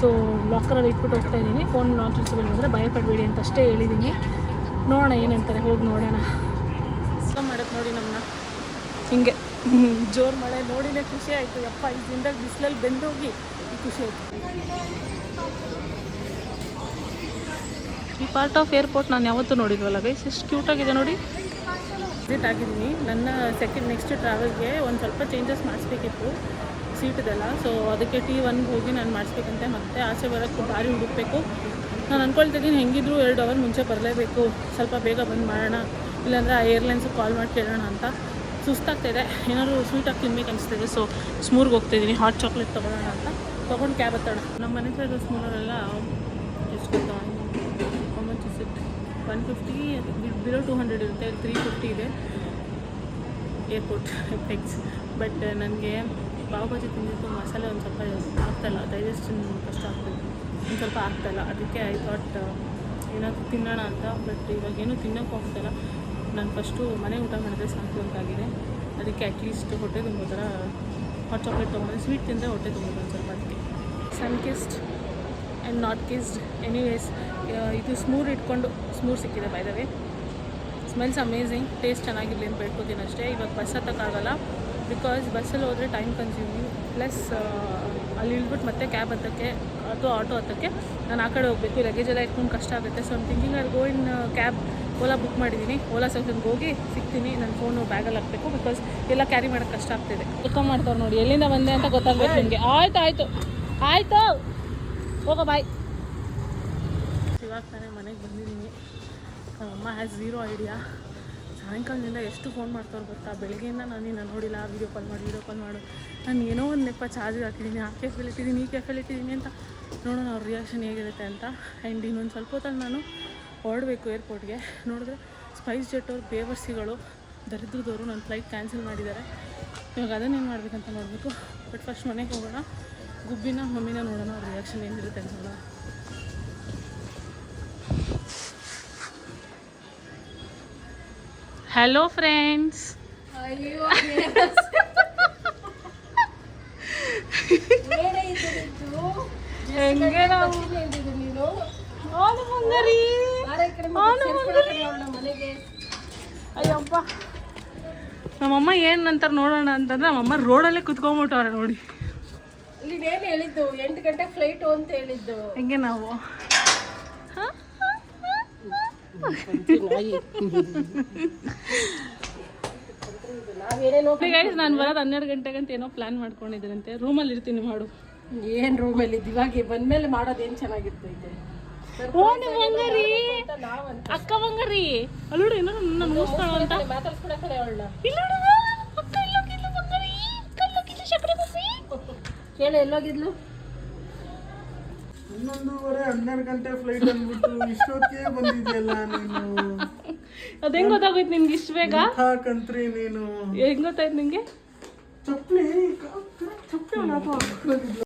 A: ಸೊ ಲಾಕರಲ್ಲಿ ಇಟ್ಬಿಟ್ಟು ಹೋಗ್ತಾ ಇದ್ದೀನಿ. ಫೋನ್ ಲಾಂಚ್ ಅಂದರೆ ಭಯಪಡಬೇಡಿ ಅಂತ ಅಷ್ಟೇ ಹೇಳಿದ್ದೀನಿ. ನೋಡೋಣ ಏನಂತಾರೆ ಹೋಗಿ ನೋಡೋಣ. ಮಾಡೋದು ನೋಡಿ ನಮ್ಮನ್ನ ಹಿಂಗೆ. ಜೋರು ಮಳೆ ನೋಡಿನೇ ಖುಷಿ ಆಯಿತು. ಯಪ್ಪ ಈ ದಿನದಾಗ ಬಿಸಿಲಲ್ಲಿ ಬೆಂದೋಗಿ ಖುಷಿ ಆಯಿತು. ಈ ಪಾರ್ಟ್ ಆಫ್ ಏರ್ಪೋರ್ಟ್ ನಾನು ಯಾವತ್ತೂ ನೋಡಿದ್ವಲ್ಲ ಗೈಸ್ ಎಷ್ಟು ಕ್ಯೂಟಾಗಿದೆ ನೋಡಿ. ವಿಸಿಟ್ ಆಗಿದ್ದೀನಿ. ನನ್ನ ಸೆಕೆಂಡ್ ನೆಕ್ಸ್ಟ್ ಟ್ರಾವೆಲ್ಗೆ ಒಂದು ಸ್ವಲ್ಪ ಚೇಂಜಸ್ ಮಾಡಿಸ್ಬೇಕಿತ್ತು. ಸೀಟ್ದೆಲ್ಲ ಸೊ ಅದಕ್ಕೆ ಟಿ ಒನ್ಗೆ ಹೋಗಿ ನಾನು ಮಾಡಿಸ್ಬೇಕಂತೆ. ಮತ್ತೆ ಆಸೆ ಬರೋಕ್ಕೆ ಭಾರಿ ಹುಡುಕಬೇಕು. ನಾನು ಅಂದ್ಕೊಳ್ತಿದ್ದೀನಿ ಹೆಂಗಿದ್ರು ಎರಡು ಅವರ್ ಮುಂಚೆ ಬರಲೇಬೇಕು. ಸ್ವಲ್ಪ ಬೇಗ ಬಂದು ಮಾಡೋಣ. ಇಲ್ಲಾಂದರೆ ಆ ಏರ್ಲೈನ್ಸಿಗೆ ಕಾಲ್ ಮಾಡಿ ಕೇಳೋಣ ಅಂತ. ಸುಸ್ತಾಗ್ತಾಯಿದೆ ಏನಾದರೂ ಸ್ವೀಟಾಗಿ ತಿನ್ಬೇಕು ಅನಿಸ್ತಿದೆ ಸೊ ಸ್ಮೂರ್ಗೆ ಹೋಗ್ತಾಯಿದ್ದೀನಿ ಹಾಟ್ ಚಾಕ್ಲೇಟ್ ತೊಗೊಳ್ಳೋಣ ಅಂತ. ತೊಗೊಂಡು ಕ್ಯಾಬ್ ಹತ್ತೋಣ. ನಮ್ಮ ಮನೆ ಸೈಡ್ ಸ್ಮೂರಲ್ಲೆಲ್ಲ ಎಷ್ಟು one fifty below two hundred ಇರುತ್ತೆ. ತ್ರೀ ಫಿಫ್ಟಿ ಇದೆ. ಏರ್ಪೋರ್ಟ್ ಎಫೆಕ್ಟ್ಸ್ ಬಟ್ ನನಗೆ ಪಾವ್ ಭಾಜಿ ತಿಂದಿದ್ದು ಮಸಾಲೆ ಒಂದು ಸ್ವಲ್ಪ ಆಗ್ತಾಯಿಲ್ಲ ಡೈಜೆಷನ್ ಕಷ್ಟ ಆಗ್ತಿದೆ. ಒಂದು ಸ್ವಲ್ಪ ಆಗ್ತಾಯಿಲ್ಲ ಅದಕ್ಕೆ ಐ ಥಾಟ್ ಏನಾದರೂ ತಿನ್ನೋಣ ಅಂತ ಬಟ್ ಇವಾಗ ಏನೂ ತಿನ್ನೋಕ್ಕೂ ಆಗ್ತಾಯಿಲ್ಲ ನಾನು ಫಸ್ಟು ಮನೆ ಊಟ ಮಾಡಿದ್ರೆ ಸಾಕು ಅಂತಾಗಿದೆ. ಅದಕ್ಕೆ ಅಟ್ಲೀಸ್ಟ್ ಹೊಟ್ಟೆ ತುಂಬೋ ಥರ ಹಾಟ್ ಚಾಕ್ಲೇಟ್ ತೊಗೊಂಡ್ರೆ ಸ್ವೀಟ್ ತಿಂದರೆ ಹೊಟ್ಟೆ ತುಂಬೋದು ಒಂದು ಸ್ವಲ್ಪ ಅದಕ್ಕೆ. Sun kissed and not kissed anyways ಇದು ಸ್ಮೂರ್ ಇಟ್ಕೊಂಡು ಸ್ಮೂರ್ ಸಿಕ್ಕಿದೆ by the way smells amazing taste ಚೆನ್ನಾಗಿರಲಿ ಅಂತ ಬೇಡ್ಕೋತೀನಿ ಅಷ್ಟೇ. ಇವಾಗ ಬಸ್ ಹತ್ತಕ್ಕಾಗಲ್ಲ ಬಿಕಾಸ್ ಬಸ್ಸಲ್ಲಿ ಹೋದರೆ ಟೈಮ್ ಕನ್ಸ್ಯೂಮಿಂಗ್ ಪ್ಲಸ್ ಅಲ್ಲಿ ಇಳ್ಬಿಟ್ಟು ಮತ್ತೆ ಕ್ಯಾಬ್ ಹತ್ತಕ್ಕೆ ಅಥವಾ ಆಟೋ ಹತ್ತಕ್ಕೆ ನಾನು ಆ ಕಡೆ ಹೋಗಬೇಕು. ಲಗೇಜ್ ಎಲ್ಲ ಇಟ್ಕೊಂಡು ಕಷ್ಟ ಆಗುತ್ತೆ. ಸೊ ಒಂದು ಥಿಂಕಿಂಗ್ ಅಲ್ಲಿ go in cab Ola book ಮಾಡಿದ್ದೀನಿ ಓಲಾ ಸೆಕ್ಷನ್ಗೆ ಹೋಗಿ ಸಿಗ್ತೀನಿ. ನನ್ನ ಫೋನು ಬ್ಯಾಗಲ್ಲಿ ಹಾಕಬೇಕು ಬಿಕಾಸ್ ಎಲ್ಲ ಕ್ಯಾರಿ ಮಾಡೋಕ್ಕೆ ಕಷ್ಟ ಆಗ್ತಿದೆ. ವೆಲ್ಕಮ್ ಮಾಡ್ತಾರೆ ನೋಡಿ. ಎಲ್ಲಿಂದ ಬಂದೆ ಅಂತ ಗೊತ್ತಾಗಬೇಕು ನಿಮಗೆ. ಆಯ್ತು ಆಯಿತು. ಆಯಿತು. ಹೋಗೋ ಬಾಯ್ ಇವಾಗ ತಾನೇ ಮನೆಗೆ ಬಂದಿದ್ದೀನಿ ಅಮ್ಮ ಹ್ಯಾಸ್ ಝೀರೋ ಐಡಿಯಾ ಸಾಯಂಕಾಲದಿಂದ ಎಷ್ಟು ಫೋನ್ ಮಾಡ್ತಾರೋ ಗೊತ್ತಾ? ಬೆಳಗ್ಗೆಯಿಂದ ನಾನು ನಿನ್ನ ನೋಡಿಲ್ಲ ವೀಡಿಯೋ ಕಾಲ್ ಮಾಡಿ ವೀಡಿಯೋ ಕಾಲ್ ಮಾಡು. ನಾನು ಏನೋ ಒಂದು ನೆಪ ಚಾರ್ಜ್ ಹಾಕಿದ್ದೀನಿ ಆ ಕೆಫೆಲ್ ಇಟ್ಟಿದ್ದೀನಿ ಈ ಕೆಫೆಲ್ ಇಟ್ಟಿದ್ದೀನಿ ಅಂತ. ನೋಡೋಣ ಅವ್ರ ರಿಯಾಕ್ಷನ್ ಹೇಗಿರುತ್ತೆ ಅಂತ. ಆ್ಯಂಡ್ ಇನ್ನೊಂದು ಸ್ವಲ್ಪ ಹೊತ್ತಲ್ಲಿ ನಾನು ಹೊರಡಬೇಕು ಏರ್ಪೋರ್ಟ್ಗೆ ನೋಡಿದ್ರೆ ಸ್ಪೈಸ್ ಜೆಟ್ ಅವ್ರ ಬೇವರ್ಸಿಗಳು, ದರಿದ್ರದವರು ನನ್ನ ಫ್ಲೈಟ್ ಕ್ಯಾನ್ಸಲ್ ಮಾಡಿದ್ದಾರೆ. ಇವಾಗ ಅದನ್ನೇನು ಮಾಡಬೇಕಂತ ನೋಡಬೇಕು. ಬಟ್ ಫಸ್ಟ್ ಮನೆಗೆ ಹೋಗೋಣ. ಗುಬ್ಬಿನ ಮಮ್ಮಿನ ನೋಡೋಣ ಅವ್ರ ರಿಯಾಕ್ಷನ್ ಏನಿರುತ್ತೆ ಅಂತ ನೋಡೋಣ. Hello friends? ಹೆಂಗೆ ನಾವು?
B: ಬರ್ತೀನಿ ಮುಂಗರಿ ನೀನು?
A: ಮುಂಗರಿ ಅಯ್ಯಪ್ಪ. ನಮ್ಮಮ್ಮ ಏನು ಅಂತಾರೆ ನೋಡೋಣ ಅಂತಂದ್ರೆ ನಮ್ಮಮ್ಮ ರೋಡಲ್ಲೇ ಕುತ್ಕೊಂಡ್ಬಿಟ್ಟವ್ರೆ ನೋಡಿ.
B: ಏನು ಹೇಳಿದ್ದು? ಎಂಟು ಗಂಟೆ ಫ್ಲೈಟು ಅಂತ ಹೇಳಿದ್ದು.
A: ಹೆಂಗೆ ನಾವು? ಗೈಸ್ ನಾನು ಬರೋದು ಹನ್ನೆರಡು ಗಂಟೆಗೆ ಅಂತ ಏನೋ ಪ್ಲಾನ್ ಮಾಡ್ಕೊಂಡಿದ್ದೀರಂತೆ ರೂಮಲ್ಲಿ ಇರ್ತೀನಿ ಮಾಡು.
B: ಏನ್ ರೂಮಲ್ಲಿ ಇವಾಗ ಬಂದ್ಮೇಲೆ ಮಾಡೋದು ಏನ್ ಚೆನ್ನಾಗಿರ್ತೈತೆ? ನಾವಂತ.
A: ಅಕ್ಕ ಅಲ್ಲೋಡು ಏನೋ ನನ್ನ ಮೂಸ್ತಾಳ ಅಂತ. ಇಲ್ಲ ಅಕ್ಕ ಬಂಗಾರಿ.
B: ಕೇಳ ಎಲ್ಲೋಗಿದ್ಲು?
C: ಹನ್ನೊಂದೂವರೆ ಹನ್ನೆರಡು ಗಂಟೆ ಫ್ಲೈಟ್ ಅಂದ್ಬಿಟ್ಟು ಇಷ್ಟೊತ್ತಿಗೆ ಬಂದಿದೆಯಲ್ಲ ನೀನು?
A: ಅದು ಹೆಂಗ್ ಗೊತ್ತಾಗೋಯ್ತು ನಿಮ್ಗೆ ಇಷ್ಟು ಬೇಗ?
C: ಹಾಕಂತ್ರಿ ನೀನು?
A: ಹೆಂಗ್ ಗೊತ್ತಾಯ್ತು ನಿಂಗೆ
C: ಚಪ್ಪಲಿ ಚಪ್ಪಲಿ